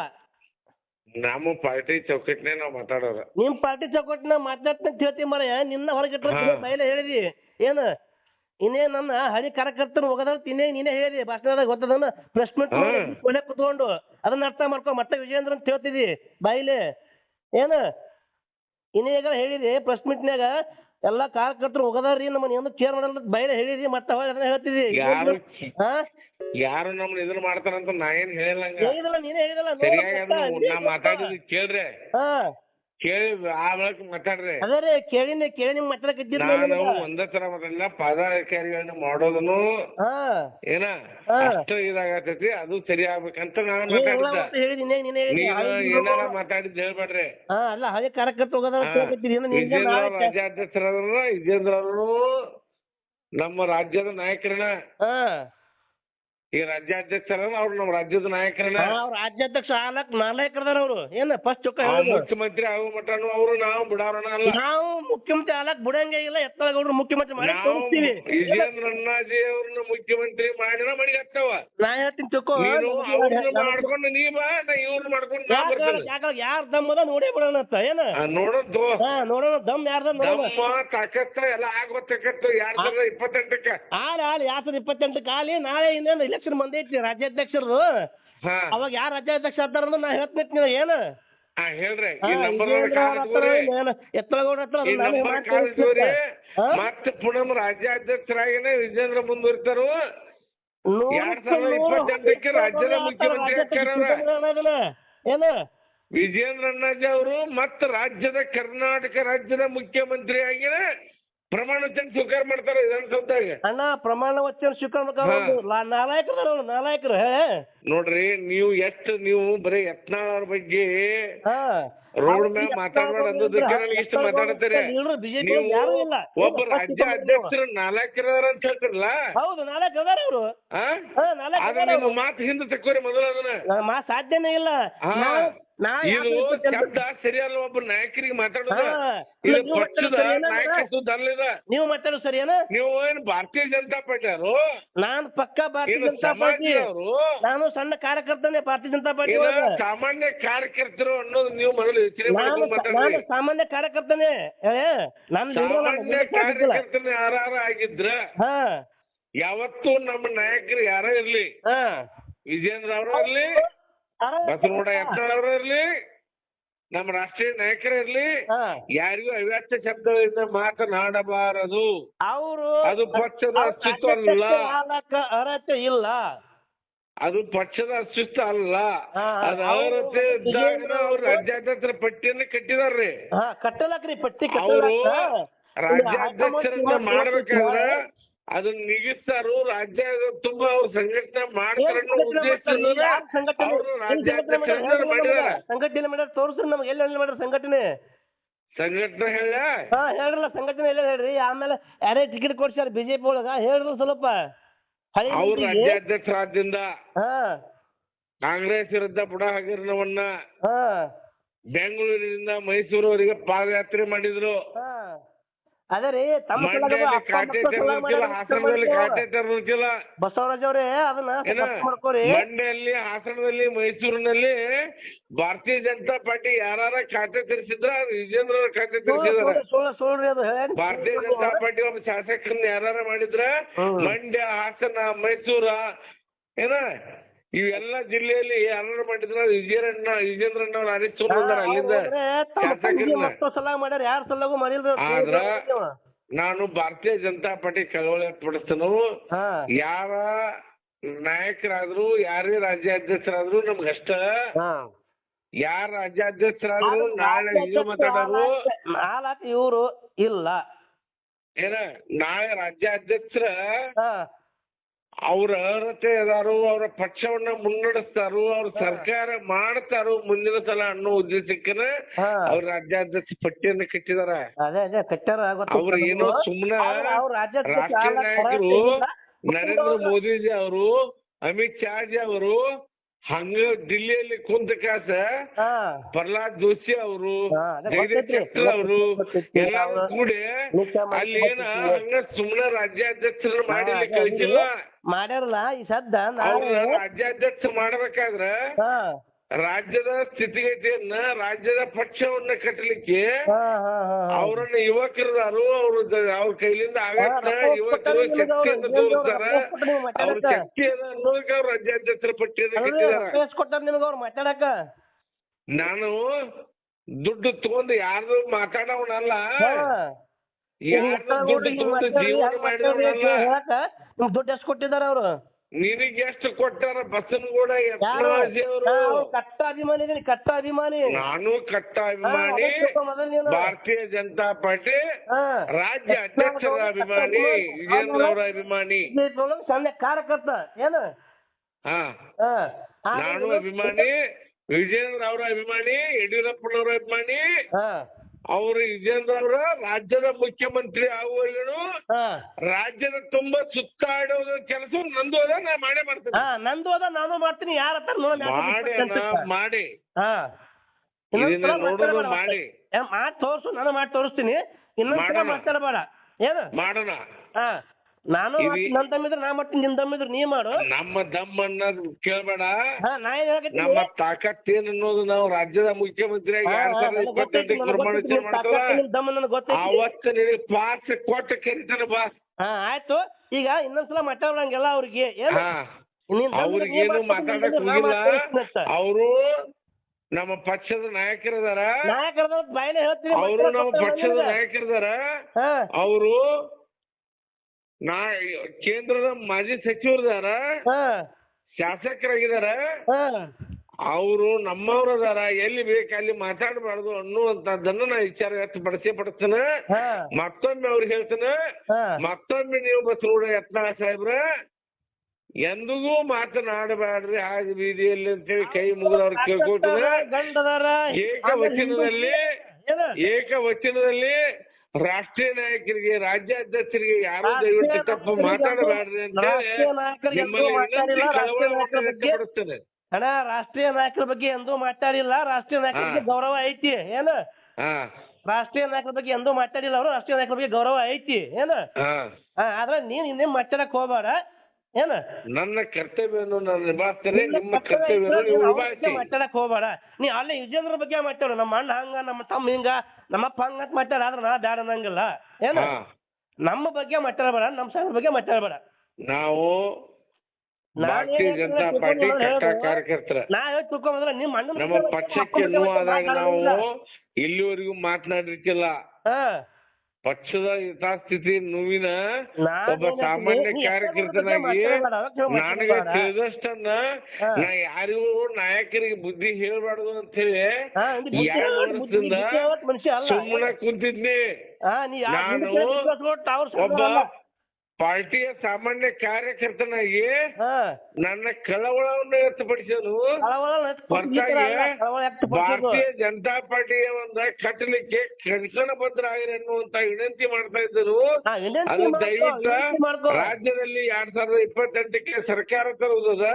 ನಮ್ಮ ಪಾರ್ಟಿ ಚೌಕಟ್ಟನೇ ನಾವ್ ಮಾತಾಡೋರ. ನಿಮ್ ಪಾರ್ಟಿ ಚೌಕಟ್ಟಿನ ಮಾತಾಡ್ತಂತ ಹೇಳ್ತೀನಿ ಮರ ನಿನ್ನ ಹೊರಗಿಟ್ಟ ಹಾ. ಬಯಲ ಹೇಳಿದಿ ಏನ? ಇನ್ನೇ ನನ್ನ ಹಳಿ ಕಾರ್ಯಕರ್ತನ ಹೋಗದ ತಿನ್ನೇ ನೀನೇ ಹೇಳಿ ಭಾಷಣದಾಗ ಗೊತ್ತದನ್ನ ಪ್ರೆಸ್ ಮೀಟ್ ಕೊನೆ ಕುತ್ಕೊಂಡು ಅದನ್ನ ಅರ್ಥ ಮಾಡ್ಕೊ ಮತ್ತೆ ವಿಜಯೇಂದ್ರ ಅಂತ ಹೇಳ್ತಿದಿ. ಬಾಯಿಲೆ. ಏನ? ಇನ್ನೇ ಈಗ ಹೇಳಿದಿ ಪ್ರೆಸ್ ಮೀಟ್ನ್ಯಾಗ ಎಲ್ಲಾ ಕಾರ್ಯಕರ್ತರು ಹೋಗದಾರ್ರಿ ನಮ್ಮನ್ನ ಏನು ಕೇರ್ ಮಾಡಲ್ಲ ಬೈರೆ ಹೇಳಿರಿ ಮತ್ತೆ ಹೊಳ್ಳಿ ಅದನ್ನ ಹೇಳ್ತಿದಿ ಯಾರು ಹಾ? ಯಾರು ನಮ್ನ ಇದನ್ನ ಮಾಡ್ತಾರಂತ ನಾ ಏನ್ ಹೇಳಿಲ್ಲ ಹೇಳಿದಲ್ಲ ನೀನೇ ಹೇಳಿದಲ್ಲ ಸರಿಯಾಗಿ? ಅದನ್ನ ನಾ ಮಾತಾಡಿದ್ ಕೇಳ್ರಿ. ಹಾ. ಕೇಳಿ ಆ ಬಳಕ ಮಾತಾಡ್ರಿ. ಅದೇ ರೀ ಕೇಳಿನಿ ಕೇಳಿ ನಿಮ್ ಮಾತಾಡಕತ್ತಿದ್ರಿ ನಾನು ಒಂದೇ ತರ ಮಾತಾಡಿಲ್ಲ ಪದಾಧಿಕಾರಿಗಳನ್ನ ಮಾಡೋದನು ಹಾ. ಏನ. ಅಷ್ಟು ಇದಾಗತೈತಿ ಅದು ಸರಿ ಆಗ್ಬೇಕಂತ ನಾನು ಮಾತಾಡಿದ್ದ ನೀನೇ ಏನಾರ ಮಾತಾಡಿದ್ ಹೇಳ್ಬೇಡ್ರಿ. ಅಲ್ಲ ಹಾಗೆ ಕಾರ್ಯಕರ್ತ ರಾಜ್ಯಾಧ್ಯಕ್ಷರಾದ್ರು ವಿಜೇಂದ್ರ ಅವರು ನಮ್ಮ ರಾಜ್ಯದ ನಾಯಕರನ್ನ ಹಾ ಈ ರಾಜ್ಯಾಧ್ಯಕ್ಷರ ಅವ್ರು ನಮ್ಮ ರಾಜ್ಯದ ನಾಯಕರನ್ನ ಅವ್ರ ರಾಜ್ಯಾಧ್ಯಕ್ಷ ಆಲಕ್ ನಾಲ್ಕರದಾರ ಅವ್ರು. ಏನ ಫಸ್ಟ್ ಚೊಕ್ಕ ಮುಖ್ಯಮಂತ್ರಿ ಆಗೋ ಮಟ್ಟನು ಅವರು ನಾವು ಬಿಡೋರಣ ಅಲ್ಲ. ನಾವು ಮುಖ್ಯಮಂತ್ರಿ ಆಲಕ್ ಬಿಡಂಗೆ ಇಲ್ಲ ಎತ್ತಳಗೌಡ್ರು ಮುಖ್ಯಮಂತ್ರಿ ಮಾಡಿ ತೋರಿಸ್ತೀವಿ ವಿಜೇಂದ್ರ ಅಣ್ಣಾಜಿ ಅವ್ರನ್ನ ಮುಖ್ಯಮಂತ್ರಿ ಮಾಡಿರ ಮಡಿ ಹತ್ತವ. ನಾ ಹೇಳ್ತೀನಿ ಚೊಕ್ಕೋ ಮಾಡ್ಕೊಂಡು ನೀ ಬಾ ನಾ ಇವ್ರು ಮಾಡ್ಕೊಂಡು ನಾ ಬರ್ತೀನಿ. ಯಾರ ದಮ್ ಅದ ನೋಡೇ ಬಿಡೋಣ ಅಂತ ಏನ? ನೋಡೋದು ಹಾ ನೋಡೋಣ ದಮ್ ಯಾರ್ದ ನೋಡೋಣ. ತಾಕತ್ತ ಎಲ್ಲ ಆಗೋತಕ್ಕತ್ತು ಯಾರ್ ಸಾವಿರದ ಇಪ್ಪತ್ತೆಂಟಕ್ಕ. ಆಲ್ ಆಲ್ ಎರಡ್ ಇಪ್ಪತ್ತೆಂಟಕ್ಕೆ? ಆಲಿ ನಾಳೆ ಇನ್ನೇನು ಇಲೆಕ್ಷನ್ ಐತಿ ರಾಜ್ಯಾಧ್ಯಕ್ಷರದು ಹಾ. ಅವಾಗ ಯಾರ ರಾಜ್ಯಾಧ್ಯಕ್ಷ ಆಗ್ತಾರ ನಾ ಹೇಳ್ತೀನಿ ನೀವು ಏನು? ಹಾ ಹೇಳ್ರಿ. ಈ ನಂಬರ್ ಹತ್ರ ಈ ಮತ್ತೆ ಪುನಃ ರಾಜ್ಯಾಧ್ಯಕ್ಷರಾಗಿನೇ ವಿಜೇಂದ್ರ ಮುಂದುವರಿತಾರು. ನೂರಕ್ಕೆ ಎರಡ್ ಸಾವಿರದ ಇಪ್ಪತ್ತೆಂಟಕ್ಕೆ ರಾಜ್ಯದ ಮುಖ್ಯಮಂತ್ರಿ ಆಗ್ತಾರ. ಏನು? ವಿಜೇಂದ್ರ ಅಣ್ಣಾಜಿ ಅವರು ಮತ್ತೆ ರಾಜ್ಯದ ಕರ್ನಾಟಕ ರಾಜ್ಯದ ಮುಖ್ಯಮಂತ್ರಿಯಾಗಿನ ಪ್ರಮಾಣ ವಚನ ಸ್ವೀಕಾರ ಮಾಡ್ತಾರ ವಿಧಾನಸೌಧದಾಗ ಅಣ್ಣ ಪ್ರಮಾಣ ವಚನ ಸ್ವೀಕಾರ ನಾಲಾಯಕರು ನಾಲಾಯಕರು ನೋಡ್ರಿ ನೀವು ಎಷ್ಟು ನೀವು ಬರೀ ಯತ್ನಾಳ್ ಅವ್ರ ಬಗ್ಗೆ ಹಾ. ರೋಡ್ ಮ್ಯಾಲ್ ಮಾತಾಡ್ಬೇಡ ಅನ್ನೋದಕ್ಕೆ ನನಗೆ ಇಷ್ಟು ಮಾತಾಡ್ತಾರೆ. ನೀವು ಒಬ್ಬ ರಾಜ್ಯ ಅಧ್ಯಕ್ಷರು ನಾಲ್ಕರದಾರ ಅಂತ ಹೇಳ್ತಿರಲ್ಲ ಹೌದು ನಾಲ್ಕು ಅದಾರ ಅವರು. ನಿಮ್ಮ ಮಾತು ಹಿಂದೆ ತಕ್ಕೋರಿ ಮೊದಲು ಅದನ್ನ. ಮಾ ಸಾಧ್ಯನೇ ಇಲ್ಲ. ನಾ- ಇದು ಯಾಕೆ ಶಬ್ದ ಸರಿಯಲ್ಲ ಒಬ್ಬ ನಾಯಕರಿಗೆ ಮಾತಾಡೋದು. ಇದು ನೀವು ಪಕ್ಷದ ಮಾತಾಡೋದು ಸರಿಯೇನಾ? ಅಲ್ಲಿದ ನೀವು ಮಾತಾಡೋ ಸರಿ ಏನ ನೀವು ಏನ್ ಭಾರತೀಯ ಜನತಾ ಪಾರ್ಟಿ ಅವರು? ನಾನು ಪಕ್ಕ ಭಾರತೀಯ ಜನತಾ ಪಾರ್ಟಿ. ನಾನು ಸಣ್ಣ ಕಾರ್ಯಕರ್ತನೇ ಭಾರತೀಯ ಜನತಾ ಪಾರ್ಟಿ ಸಾಮಾನ್ಯ ಕಾರ್ಯಕರ್ತರು ಅನ್ನೋದು ನೀವು ಮೊದಲು ಯೋಚನೆ ನಾನು ಸಾಮಾನ್ಯ ಕಾರ್ಯಕರ್ತನೇ. ನಾನು ಸಾಮಾನ್ಯ ಕಾರ್ಯಕರ್ತನ ಯಾರು ಆಗಿದ್ರ? ಯಾವತ್ತೂ ನಮ್ಮ ನಾಯಕರು ಯಾರೇ ಇರ್ಲಿ. ವಿಜೇಂದ್ರ ಅವರು ಇರ್ಲಿ ಬಸವನಗೌಡ ಎಂತವ್ರ ಇರ್ಲಿ ನಮ್ಮ ರಾಷ್ಟ್ರೀಯ ನಾಯಕರು ಇರ್ಲಿ ಯಾರಿಗೂ ಅವ್ಯಾಚ್ಯ ಶಬ್ದಗಳಿಂದ ಮಾತನಾಡಬಾರದು. ಅವರು ಅದು ಪಕ್ಷದ ಅಸ್ತಿತ್ವ ಅಲ್ಲ. ಅರ್ಹತೆ ಇಲ್ಲ. ಅದು ಪಕ್ಷದ ಅಸ್ತಿತ್ವ ಅಲ್ಲ. ಅದು ಅವರತೆ ಇದ್ದಾಗ ಅವ್ರು ರಾಜ್ಯಾಧ್ಯಕ್ಷರ ಪಟ್ಟಿಯನ್ನು ಕಟ್ಟಿದಾರ್ರಿ. ಕಟ್ಟಲಕ್ರಿ ಪಟ್ಟಿ ಅವರು ರಾಜ್ಯಾಧ್ಯಕ್ಷರನ್ನ ಮಾಡ್ಬೇಕಾದ್ರೆ ಅದನ್ನ ನಿಗಿಸ್ತಾರು ರಾಜ್ಯ ತುಂಬಾ ಅವ್ರು ಸಂಘಟನೆ ಮಾಡ್ತಾರೆ? ಸಂಘಟನೆ ಮಾಡ್ಯಾರ ತೋರ್ಸ್ರಿ ನಮ್ಗೆ ಎಲ್ಲಿ ಎಲ್ಲಿ ಮಾಡ್ಯಾರ ಸಂಘಟನೆ? ಸಂಘಟನೆ ಹೇಳ. ಹಾ ಹೇಳ್ರಲ್ಲ ಸಂಘಟನೆ ಎಲ್ಲ ಹೇಳ್ರಿ. ಆಮೇಲೆ ಯಾರೇ ಟಿಕೆಟ್ ಕೊಡ್ಸ್ಯಾರ ಬಿಜೆಪಿ ಒಳಗ ಹೇಳ್ರಿ ಸ್ವಲ್ಪ. ಅವ್ರ. ಹಾ. ಕಾಂಗ್ರೆಸ್ ವಿರುದ್ಧ ಬುಡ ಹಗರಣವನ್ನ ಹಾ. ಬೆಂಗಳೂರಿನಿಂದ ಮೈಸೂರವರೆಗೆ ಪಾದಯಾತ್ರೆ ಮಾಡಿದ್ರು. ಹಾ. ಅದೇ ರೀ ತಮ್ಮ ಸಲುವಾಗಿ ಮಂಡ್ಯದಲ್ಲಿ ಅಪ್ಪ ಮಕ್ಕಳ ಸಲುವಾಗಿ ತೆರಲಿಕ್ಕಿಲ್ಲ ಮಾಡ್ಯಾರ, ಹಾಸನದಲ್ಲಿ ಕಾಟೆ ತೆರಲಿಕ್ಕಿಲ್ಲ ಬಸವರಾಜ್ ಅವ್ರೇ ಅದನ್ನ ಏನ ತಪ್ಪು ಮಾಡ್ಕೋರಿ. ಮಂಡ್ಯಲ್ಲಿ ಹಾಸನದಲ್ಲಿ ಮೈಸೂರಿನಲ್ಲಿ ಭಾರತೀಯ ಜನತಾ ಪಾರ್ಟಿ ಯಾರ ಖಾತೆ ತೆರೆಸಿದ್ರ ವಿಜೇಂದ್ರ ಅವ್ರ ಖಾತೆ ತೆರೆಸಿದಾರ. ಸುಳ್ಳು- ಸುಳ್ಳು ಸುಳ್ಳ್ರಿ ಅದು ಹೇಳಿ. ಭಾರತೀಯ ಜನತಾ ಪಾರ್ಟಿ ಒಬ್ಬ ಶಾಸಕರನ್ನ ಯಾರ ಮಾಡಿದ್ರ ಹ್ಮ್. ಮಂಡ್ಯ ಹಾಸನ ಮೈಸೂರ ಏನ? ಇವೆಲ್ಲ ಜಿಲ್ಲೆಯಲ್ಲಿ ಯಾರು ಮಾಡಿದ್ರ ವಿಜಯರಣ್ಣ ವಿಜೇಂದ್ರಣ್ಣ ಅವ್ರ ಅರಿತು ಬಂದಾರ ಅಲ್ಲಿಂದ ಸಲುವಾಗಿ ಮಾಡ್ಯಾರ ಯಾರ ಸಲುವಾಗೂ ಮಾಡಿಲ್ರಿ. ಆದ್ರ ನಾನು ಭಾರತೀಯ ಜನತಾ ಪಾರ್ಟಿ ಚಳವಳಿ ಪಡಿಸ್ತೇನೆ ಯಾರ ನಾಯಕರಾದ್ರು ಯಾರೇ ರಾಜ್ಯಾಧ್ಯಕ್ಷರಾದ್ರು ನಮ್ಗಷ್ಟ ಅಷ್ಟ. ಯಾರ ರಾಜ್ಯಾಧ್ಯಕ್ಷರಾದ್ರು ನಾಳೆ ಇದು ಮಾತಾಡೋರು ನಾಲ್ಕು ಇವರು ಇಲ್ಲ. ಏನ ನಾಳೆ ರಾಜ್ಯಾಧ್ಯಕ್ಷರ ಅವ್ರ ಅರ್ಹತೆ ಅದಾರು ಅವ್ರ ಪಕ್ಷವನ್ನ ಮುನ್ನಡೆಸ್ತಾರು ಅವ್ರ ಸರ್ಕಾರ ಮಾಡ್ತಾರು ಮುಂದಿನ ಸಲ ಅನ್ನೋ ಉದ್ದೇಶಕ್ಕೆ ಹಾ. ಅವ್ರ ರಾಜ್ಯಾಧ್ಯಕ್ಷ ಪಟ್ಟಿಯನ್ನ ಕಟ್ಟಿದಾರ. ಅವ್ರ ಏನೋ ಸುಮ್ನ ರಾಷ್ಟ್ರೀಯ ನಾಯಕರು ನರೇಂದ್ರ ಮೋದಿಜಿ ಅವರು ಅಮಿತ್ ಶಾಜಿ ಅವರು ಹಂಗ ದಿಲ್ಲಿಯಲ್ಲಿ ಕುಂತ ಕಾಸ ಪ್ರಹ್ಲಾದ್ ಜೋಶಿ ಅವರು ಅವರು ಎಲ್ಲ ಎಲ್ಲಾರು ಕೂಡಿ ಅಲ್ಲಿ ಏನ. ಹಂಗ ಸುಮ್ಮನೆ ರಾಜ್ಯಾಧ್ಯಕ್ಷರನ್ನ ಮಾಡಿ ಹಾ, ಕಳಿಸಿಲ್ಲ ಮಾಡ್ಯಾರಲ್ಲ ಈ ಸದ್ದ ಅವ್ರ ರಾಜ್ಯಾಧ್ಯಕ್ಷ ಮಾಡ್ಬೇಕಾದ್ರ ಹಾ ರಾಜ್ಯದ ಸ್ಥಿತಿಗತಿಯನ್ನ ರಾಜ್ಯದ ಪಕ್ಷವನ್ನ ಕಟ್ಟಲಿಕ್ಕೆ ಹಾ ಹಾ ಹಾ ಹಾ. ಅವರನ್ನ ಯುವಕರದಾರು ಅವ್ರ ಅವ್ರ ಕೈಲಿಂದ ಆಗತ್ತ ರೊಕ್ಕ ಯುವಕರು ಕೊಟ್ಟಾರ ನಿಮ್ಗೆ ಅವ್ರು, ಶಕ್ತಿಯನ್ನು ತೋರಿಸ್ತಾರ ನೀವು ಅವ್ರ ಮಾತಾಡಕ್ಕ. ಶಕ್ತಿ ಅದ ಅನ್ನೋದಕ್ಕೆ ಅವ್ರ ರಾಜ್ಯಾಧ್ಯಕ್ಷರ ಪಟ್ಟಿಯನ್ನು ಅಲ್ರಿ, ಕಟ್ಟಿದಾರ ರೊಕ್ಕ ಎಷ್ಟ್ ಕೊಟ್ಟಾರ ನಿಮ್ಗೆ ಅವ್ರು ಮಾತಾಡಕ ನಾನು ದುಡ್ಡು ತಗೊಂಡು ಯಾರು ಮಾತಾಡೋನಲ್ಲ ಹಾ. ಯಾರ್ದು ದುಡ್ಡು ತಗೊಂಡು ಜೀವನ ಮಾಡಿದವನಲ್ಲ ಹೇಳಕ ನಿಮ್ಗೆ. ದುಡ್ಡು ಎಷ್ಟು ಕೊಟ್ಟಿದಾರ ಅವ್ರು? ನಿನಗೆ ಎಷ್ಟು ಕೊಟ್ಟಾರ? ಬಸನಗೌಡ ಯತ್ನಾಳ್ ಅವರು ನಾವು ಕಟ್ಟ ಅಭಿಮಾನಿ ಇದೀನಿ ಕಟ್ಟ ಅಭಿಮಾನಿ. ನಾನು ಕಟ್ಟ ಹಾ, ಅಭಿಮಾನಿ. ಅದಕ್ಕೆ ಸ್ವಲ್ಪ ಮೊದಲು ನೀನು- ಭಾರತೀಯ ಜನತಾ ಪಾರ್ಟಿ ಹಾ. ರಾಜ್ಯ ಅಧ್ಯಕ್ಷರ ಅಭಿಮಾನಿ ವಿಜೇಂದ್ರ ಅವರ ಅಭಿಮಾನಿ. ಇದ್ರೊಳಗೆ ಸಣ್ಣ ಕಾರ್ಯಕರ್ತ ಏನು? ಹಾ. ಹಾ. ಆ ನಾನು ಅಭಿಮಾನಿ ವಿಜೇಂದ್ರ ಅವರ ಅಭಿಮಾನಿ ಯಡಿಯೂರಪ್ಪನವರ ಅಭಿಮಾನಿ. ಹಾ. ಅವರು ವಿಜೇಂದ್ರ ಅವರ ರಾಜ್ಯದ ಮುಖ್ಯಮಂತ್ರಿ ಆಗುವವರೆಗೂ ಹಾ. ರಾಜ್ಯದ ತುಂಬಾ ಸುತ್ತಾಡೋದ ಕೆಲಸ ನಂದು ಅದ ನಾ ಮಾಡೇ ಮಾಡ್ತೇನೆ. ಹಾ ನಂದು ಅದ ನಾನು ಮಾಡ್ತೀನಿ ಯಾರ ಹತ್ರ ನೋಡ ಮಾಡಿ ಅಣ್ಣ ಮಾಡಿ. ಹಾ. ಇದನ್ನ ನೋಡೋದು ಮಾಡಿ. ಮಾಡಿ ತೋರ್ಸು ನಾನು ಮಾಡಿ ತೋರಿಸ್ತೀನಿ. ಇನ್ನೊಂದ್ಸಲ ಮಾಡೋಣ. ಮಾತಾಡಬೇಡ. ಏನು? ಮಾಡೋಣ. ಹಾ. ನಾನು ನನ್ ತಮ್ಮ ನನ್ ತಮ್ಮಿದ್ರೆ ನಾ ಮಾಡ್ತೀನಿ ನಿನ್ ತಮ್ಮಿದ್ರೆ ನೀ ಮಾಡು. ನಮ್ಮ ದಮ್ಮನ್ನ ಕೇಳ್ಬೇಡ. ಹಾ ನಾ ಏನ್ ಹೇಳಕತ್ತೀನಿ? ನಮ್ಮ ತಾಕತ್ ಏನ್ ಅನ್ನೋದು ನಾವು ರಾಜ್ಯದ ಮುಖ್ಯಮಂತ್ರಿಯಾಗಿ ಹಾ, ಎರಡ್ ಹಾ, ಸಾವಿರದ ನನಗ್ ಗೊತ್ತೈತಿ, ಇಪ್ಪತ್ತೆಂಟಕ್ಕೆ ನನಗ್ ಗೊತ್ತೈತಿ, ವಚನ ತಾಕತ್ತು, ನಿನ್ ದಮ್ಮು ನನಗ್ ಗೊತ್ತೈತಿ. ಅವತ್ತು ನಿನಗೆ ಪಾಸ್ ಕೊಟ್ಟು ಕರಿತಾನೆ ಬಾ. ಹಾ ಆಯ್ತು. ಈಗ ಇನ್ನೊಂದ್ಸಲ ಮಾತಾಡಂಗಿಲ್ಲ ಅವ್ರಿಗೆ ಏನು ಹಾ ನೀನ್ ದಮ್ಮು ನೀ ಅವ್ರಿಗೇನು ಮಾಡ್ತೀನಿ, ಮಾತಾಡಕ್ ನಾ ಹೋಗಿಲ್ಲ. ಮಾಡ್ತೀನಿ ಅಂತ. ಅವರು ನಮ್ಮ ಪಕ್ಷದ ನಾಯಕರದಾರ. ಬಾಯ್ನ ಹೇಳ್ತೀನಿ ಅವರು ನಮ್ಮ ಪಕ್ಷದ ನಾಯಕರಿದಾರ ನಾಯಕರದಾರ. ಹಾ. ಅವರು ನಾ ಕೇಂದ್ರದ ಮಾಜಿ ಸಚಿವರದಾರ ಶಾಸಕರಾಗಿದಾರ. ಅವರು ನಮ್ಮವ್ರದಾರ ಎಲ್ಲಿ ಬೇಕು ಅಲ್ಲಿ ಮಾತಾಡಬಾರ್ದು ಅನ್ನುವಂತದ್ದನ್ನ ನಾ ವಿಚಾರ ವ್ಯಕ್ತಪಡಿಸೇ ಪಡಿಸ್ತೇನೆ ಮತ್ತೊಮ್ಮೆ ಅವ್ರಿಗೆ ಹೇಳ್ತೇನೆ ಮತ್ತೊಮ್ಮೆ ನೀವು ಬಸ್ ನೋಡ ಯತ್ನ ಸಾಹೇಬ್ರ ಎಂದಿಗೂ ಮಾತನಾಡಬೇಡ್ರಿ ಆಗ ಬೀದಿಯಲ್ಲಿ ಅಂತೇಳಿ ಕೈ ಮುಗಿದವ್ರು ಕೇಳ್ಕೊಳ್ತಾರೆ ಏಕ ಏಕವಚನದಲ್ಲಿ ಏಕ ಏಕವಚನದಲ್ಲಿ ರಾಷ್ಟ್ರೀಯ ನಾಯಕರಿಗೆ ರಾಜ್ಯಾಧ್ಯಕ್ಷರಿಗೆ ಯಾರು ದಯವಿಟ್ಟು ತಪ್ಪು ಮಾತಾಡಬಾರ್ದು ಮಾತಾಡಬೇಡ್ರಿ ಅಂತೇಳಿ ರಾಷ್ಟ್ರೀಯ ನಿಮ್ಮಲ್ಲಿ ಎಂದೂ ಮಾತಾಡಿಲ್ಲ, ರಾಷ್ಟ್ರೀಯ ನಾಯಕರ ಬಗ್ಗೆ- ವ್ಯಕ್ತಪಡಿಸ್ತೇನೆ ಅಣ್ಣ ರಾಷ್ಟ್ರೀಯ ನಾಯಕರ ಬಗ್ಗೆ ಎಂದೂ ಮಾತಾಡಿಲ್ಲ ರಾಷ್ಟ್ರೀಯ ನಾಯಕರಿಗೆ. ಗೌರವ ಐತಿ ಏನ? ಹಾ. ರಾಷ್ಟ್ರೀಯ ನಾಯಕರ ಬಗ್ಗೆ ಎಂದೂ ಮಾತಾಡಿಲ್ಲ ಅವರು ರಾಷ್ಟ್ರೀಯ ನಾಯಕರ ಬಗ್ಗೆ ಗೌರವ ಐತಿ ಏನ? ಹಾ. ಹಾ, ಆದ್ರೆ ನೀನ್ ಇನ್ನೇನ್ ಮಾತಾಡಕ್ ಹೋಗ್ಬೇಡ ಏನು? ನನ್ನ ಕರ್ತವ್ಯವನ್ನು ನಾನು ನಿಭಾಯಿಸ್ತೇನೆ ನಿಮ್ಮ ಕರ್ತವ್ಯ ಕರ್ತವ್ಯವನ್ನು ನೀವು ನಿಭಾಯಿಸಿ. ಮಾತಾಡಕ್ ಹೋಗ್ಬೇಡ. ನೀ ಅಲ್ಲೇ ಯುಜೇಂದ್ರ ಬಗ್ಗೆ ಮಾತಾಡು ನಮ್ಮ ಅಣ್ಣ ಹಂಗ ನಮ್ಮ ತಮ್ಮ ಹಿಂಗ ನಮ್ಮಪ್ಪ ಹಂಗ ಅಂತ ಮಾತಾಡ ಆದ್ರೆ ನಾ ಬ್ಯಾಡ ಅನ್ನಂಗಿಲ್ಲ. ಏನ? ನಮ್ಮ ಬಗ್ಗೆ ಮಾತಾಡಬೇಡ ನಮ್ಮ ಸಾಹೇಬ್ರ ಬಗ್ಗೆ ಮಾತಾಡಬೇಡ. ನಾವು ಭಾರತೀಯ ಜನತಾ ಪಾರ್ಟಿ ಕಟ್ಟ ಕಾರ್ಯಕರ್ತರ. ನಿಮ್ಮ ನಮ್ಮ ಪಕ್ಷಕ್ಕೆ ನೋವಾದಾಗ ನಾವು. ಇಲ್ಲಿವರೆಗೂ ಮಾತನಾಡಿರ್ತಿಲ್ಲ. ಹಾ. ಪಕ್ಷದ ಯಥಾಸ್ಥಿತಿ ನೋವಿನ ಒಬ್ಬ ಸಾಮಾನ್ಯ ಕಾರ್ಯಕರ್ತನಾಗಿ ನನಗೆ ತಿಳಿದಷ್ಟನ್ನ ನಾ ಯಾರಿಗೂ ನಾಯಕರಿಗೆ ಬುದ್ಧಿ ಹೇಳ್ಬಾರ್ದು ಅಂತ ಹೇಳಿ ಎರಡು ವರ್ಷದಿಂದ. ಸುಮ್ಮನೆ ಕುಂತಿದ್ನಿ ನಾನು ಒಬ್ಬ. ಪಾರ್ಟಿಯ ಸಾಮಾನ್ಯ ಕಾರ್ಯಕರ್ತನಾಗಿ ಹಾ. ನನ್ನ ಕಳವಳವನ್ನು ವ್ಯಕ್ತಪಡಿಸಲು? ಭಾರತೀಯ ಜನತಾ ಪಾರ್ಟಿಯ ಒಂದ ಕಟ್ಟಲಿಕ್ಕೆ ಆಗಿರ ಅನ್ನುವಂತ ವಿನಂತಿ ಮಾಡ್ತಾ ಇದ್ದರು ಅದು ದಯವಿಟ್ಟು ರಾಜ್ಯದಲ್ಲಿ ಎರಡ್ ಸಾವಿರದ ಇಪ್ಪತ್ತೆಂಟಕ್ಕೆ ಸರ್ಕಾರ ತರುವುದದ.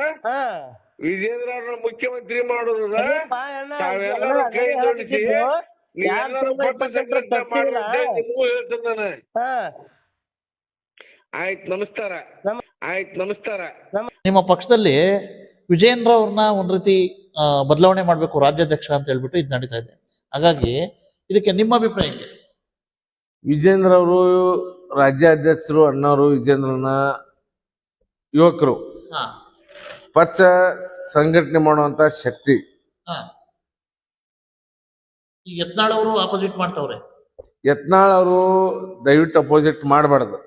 ವಿಜೇಂದ್ರ ಅವ್ರನ್ನ ಮುಖ್ಯಮಂತ್ರಿ ಮಾಡುವುದದ ತಾವೆಲ್ಲರೂ ಕೈ. ಜೋಡಿಸಿ ನೀವೆಲ್ಲರೂ ಸಾವಿರದ ಪಟ್ಟು ಮಾಡುವಂತೆ ನಿಮಗೂ ಹೇಳ್ತೇನೆ ನಾನು ಹಾ. ಆಯ್ತು ನಮಸ್ಕಾರ. ನಮ- ಆಯ್ತು ನಮಸ್ಕಾರ. ನಿಮ್ಮ ಪಕ್ಷದಲ್ಲಿ ವಿಜಯೇಂದ್ರ ಅವ್ರನ್ನ ಒಂದ್ ರೀತಿ ಆ, ಬದಲಾವಣೆ ಮಾಡ್ಬೇಕು ರಾಜ್ಯಾಧ್ಯಕ್ಷ ಅಂತ ಹೇಳ್ಬಿಟ್ಟು ಇದು ನಡೀತಾ ಇದೆ. ಹಾಗಾಗಿ ಇದಕ್ಕೆ ನಿಮ್ಮ ಅಭಿಪ್ರಾಯ ಏನು? ವಿಜೇಂದ್ರ ಅವರು ರಾಜ್ಯಾಧ್ಯಕ್ಷರು ಅಣ್ಣವರು ವಿಜೇಂದ್ರನ ಯುವಕರು ಹಾ. ಪಕ್ಷ ಸಂಘಟನೆ ಮಾಡುವಂತ ಶಕ್ತಿ. ಹಾ. ಯತ್ನಾಳ್ ಅವರು ಆಪೋಸಿಟ್ ಮಾಡ್ತಾವ್ರೆ. ಯತ್ನಾಳ್ ಅವರು ದಯವಿಟ್ಟು ಅಪೋಸಿಟ್ ಮಾಡಬಾರ್ದು.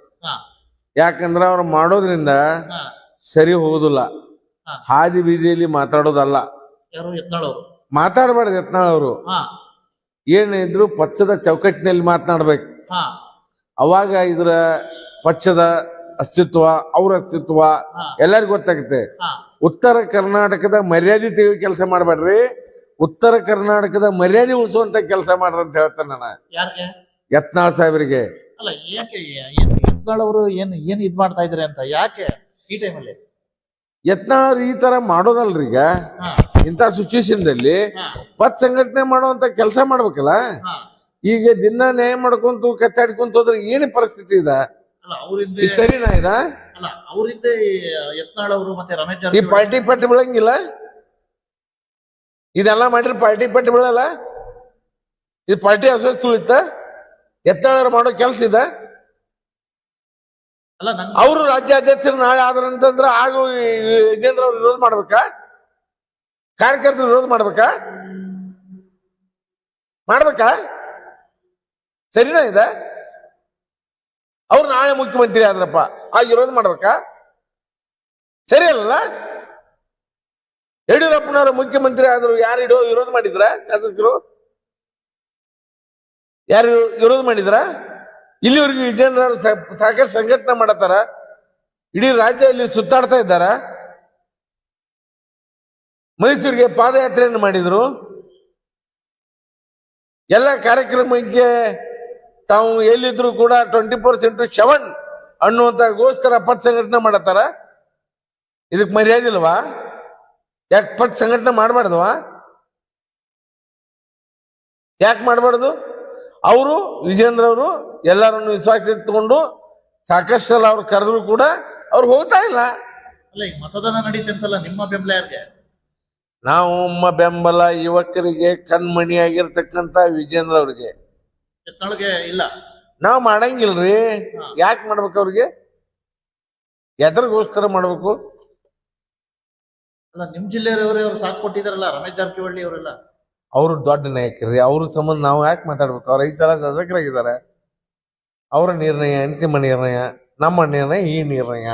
ಯಾಕಂದ್ರೆ ಅವ್ರು ಮಾಡೋದ್ರಿಂದ ಸರಿ ಹೋಗುದಿಲ್ಲ. ಹಾದಿ ಬೀದಿಯಲ್ಲಿ ಮಾತಾಡೋದಲ್ಲ. ಯಾರು ಯತ್ನಾಳ್ ಅವರು ಮಾತಾಡಬಾರ್ದು ಯತ್ನಾಳ್ ಅವರು ಏನಿದ್ರು ಪಕ್ಷದ ಚೌಕಟ್ಟಿನಲ್ಲಿ ಮಾತನಾಡ್ಬೇಕು. ಅವಾಗ ಇದ್ರ ಪಕ್ಷದ ಅಸ್ತಿತ್ವ ಅವ್ರ ಅಸ್ತಿತ್ವ. ಎಲ್ಲರಿಗೂ ಗೊತ್ತಾಗುತ್ತೆ. ಉತ್ತರ ಕರ್ನಾಟಕದ ಮರ್ಯಾದೆ ತೆಗೆಯುವ ಕೆಲಸ ಮಾಡಬೇಡ್ರಿ. ಉತ್ತರ ಕರ್ನಾಟಕದ ಮರ್ಯಾದೆ ಉಳಿಸುವಂತ ಕೆಲಸ ಮಾಡ್ರಿ ಅಂತ ಹೇಳ್ತೇನೆ ನಾನು. ಯತ್ನಾಳ್ ಸಾಹೇಬರಿಗೆ. ಯತ್ನಾಳ್ ಅವರು ಏನ್ ಏನ್ ಇದ್ ಮಾಡ್ತಾ ಇದ್ದಾರೆ ಅಂತ? ಯಾಕೆ ಈ ಟೈಮಲ್ಲಿ? ಯತ್ನಾಳ್ ಈ ತರ ಮಾಡೋದಲ್ರಿ ಈಗ. ಹಾ. ಇಂಥ ಸಿಚುವೇಶನ್ದಲ್ಲಿ ಹಾ. ಪತ್ ಸಂಘಟನೆ ಮಾಡುವಂತ ಕೆಲಸ ಮಾಡ್ಬೇಕಲ್ಲ? ಹಾ. ಈಗ ದಿನ ನ್ಯಾಯ ಮಾಡ್ಕೊಂತು ಕಚ್ಚಾಡ್ಕೊಂತ ಹೋದ್ರೆ ಏನೇ ಪರಿಸ್ಥಿತಿ ಇದೆ? ಅಲ್ಲ ಇದು ಸರಿನಾ ಇದ? ಅಲ್ಲ ಅವರಿಂದ ಯತ್ನಾಳ್ ಅವರು ಮತ್ತೆ ರಮೇಶ್ ಈ ಜಾರಕಿಹೊಳಿ ಪಾರ್ಟಿ ಪಟ್ಟಿ ಬೀಳಂಗಿಲ್ಲ? ಇದೆಲ್ಲ ಮಾಡಿದ್ರೆ ಪಾರ್ಟಿ ಪಟ್ಟಿ ಬೀಳಲ್ಲ? ಇದು ಪಾರ್ಟಿ ಅಸ್ವಸ್ಥ ಉಳಿತ ಎತ್ತಾಳರು ಮಾಡೋ ಕೆಲಸ ಇದೆ? ಅವರು ರಾಜ್ಯಾಧ್ಯಕ್ಷರು ನಾಳೆ ಆದ್ರ ಅಂತಂದ್ರೆ ಆಗ ವಿಜೇಂದ್ರ ಅವ್ರು ವಿರೋಧ ಮಾಡ್ಬೇಕಾ? ಕಾರ್ಯಕರ್ತರು ವಿರೋಧ ಮಾಡ್ಬೇಕಾ? ಮಾಡ್ಬೇಕಾ? ಸರಿನಾ ಇದೆ? ಅವ್ರು ನಾಳೆ ಮುಖ್ಯಮಂತ್ರಿ ಆದ್ರಪ್ಪ ಆಗ ವಿರೋಧ ಮಾಡ್ಬೇಕಾ? ಸರಿ ಅಲ್ಲ ಯಡಿಯೂರಪ್ಪನವರು ಮುಖ್ಯಮಂತ್ರಿ ಆದ್ರು ಯಾರು ಇಡೋ ವಿರೋಧ ಮಾಡಿದ್ರ? ಶಾಸಕರು? ಯಾರು ವಿರೋಧ ಮಾಡಿದ್ರ? ಇಲ್ಲಿವರೆಗೂ ವಿಜಯನಗರ ಅವರು ಸಾಕಷ್ಟು ಸಂಘಟನೆ ಮಾಡತ್ತಾರ. ಇಡೀ ರಾಜ್ಯದಲ್ಲಿ ಸುತ್ತಾಡ್ತಾ ಇದ್ದಾರ. ಮೈಸೂರಿಗೆ ಪಾದಯಾತ್ರೆಯನ್ನು ಮಾಡಿದ್ರು. ಎಲ್ಲ ಕಾರ್ಯಕ್ರಮಕ್ಕೆ ತಾವು ಎಲ್ಲಿದ್ರು ಕೂಡ ಟ್ವೆಂಟಿ ಫೋರ್ ಇಂಟು ಸೆವೆನ್ ಅನ್ನುವಂತ ಗೋಸ್ಕರ ಪತ್ ಸಂಘಟನೆ ಮಾಡತ್ತಾರ. ಇದಕ್ಕೆ ಮರ್ಯಾದೆ ಇಲ್ವಾ? ಯಾಕೆ ಪತ್ ಸಂಘಟನೆ ಮಾಡಬಾರ್ದವಾ ಯಾಕೆ ಮಾಡಬಾರ್ದು? ಅವರು ವಿಜೇಂದ್ರ ಅವರು ಎಲ್ಲರನ್ನು ವಿಶ್ವಾಸ ತಗೊಂಡು ಸಾಕಷ್ಟು ಸಲ ಅವ್ರು ಕರೆದ್ರು ಕೂಡ ಅವ್ರು ಹೋಗ್ತಾ ಇಲ್ಲ. ಅಲ್ಲ ಈಗ ಮತದಾನ ನಡೀತಂತಲ್ಲ ನಿಮ್ಮ ಬೆಂಬಲ ಯಾರಿಗೆ? ನಾವು ನಮ್ಮ ಬೆಂಬಲ ಯುವಕರಿಗೆ ಕಣ್ಮಣಿ ಆಗಿರ್ತಕ್ಕಂತ ವಿಜೇಂದ್ರ ಅವ್ರಿಗೆ. ಇಲ್ಲ? ನಾವು ಮಾಡಂಗಿಲ್ರಿ. ಯಾಕೆ ಮಾಡ್ಬೇಕು ಅವ್ರಿಗೆ? ಎದ್ರಿಗೋಸ್ಕರ ಮಾಡ್ಬೇಕು. ಅಲ್ಲ ನಿಮ್ ಜಿಲ್ಲೆಯವರೇ ಅವ್ರು ಸಾಥ್ ಕೊಟ್ಟಿದಾರಲ್ಲ ರಮೇಶ್ ಜಾರಕಿಹೊಳಿ ಅವರೆಲ್ಲ? ಅವರು ದೊಡ್ಡ ನಾಯಕರಿ, ಅವ್ರ ಸಂಬಂಧ ನಾವು ಯಾಕೆ ಮಾತಾಡ್ಬೇಕು? ಅವ್ರ ಐದು ಸಲ ಶಾಸಕರಾಗಿದ್ದಾರೆ ಅವರ ನಿರ್ಣಯ, ಅಂತಿಮ ನಿರ್ಣಯ, ನಮ್ಮ ನಿರ್ಣಯ, ಈ ನಿರ್ಣಯ.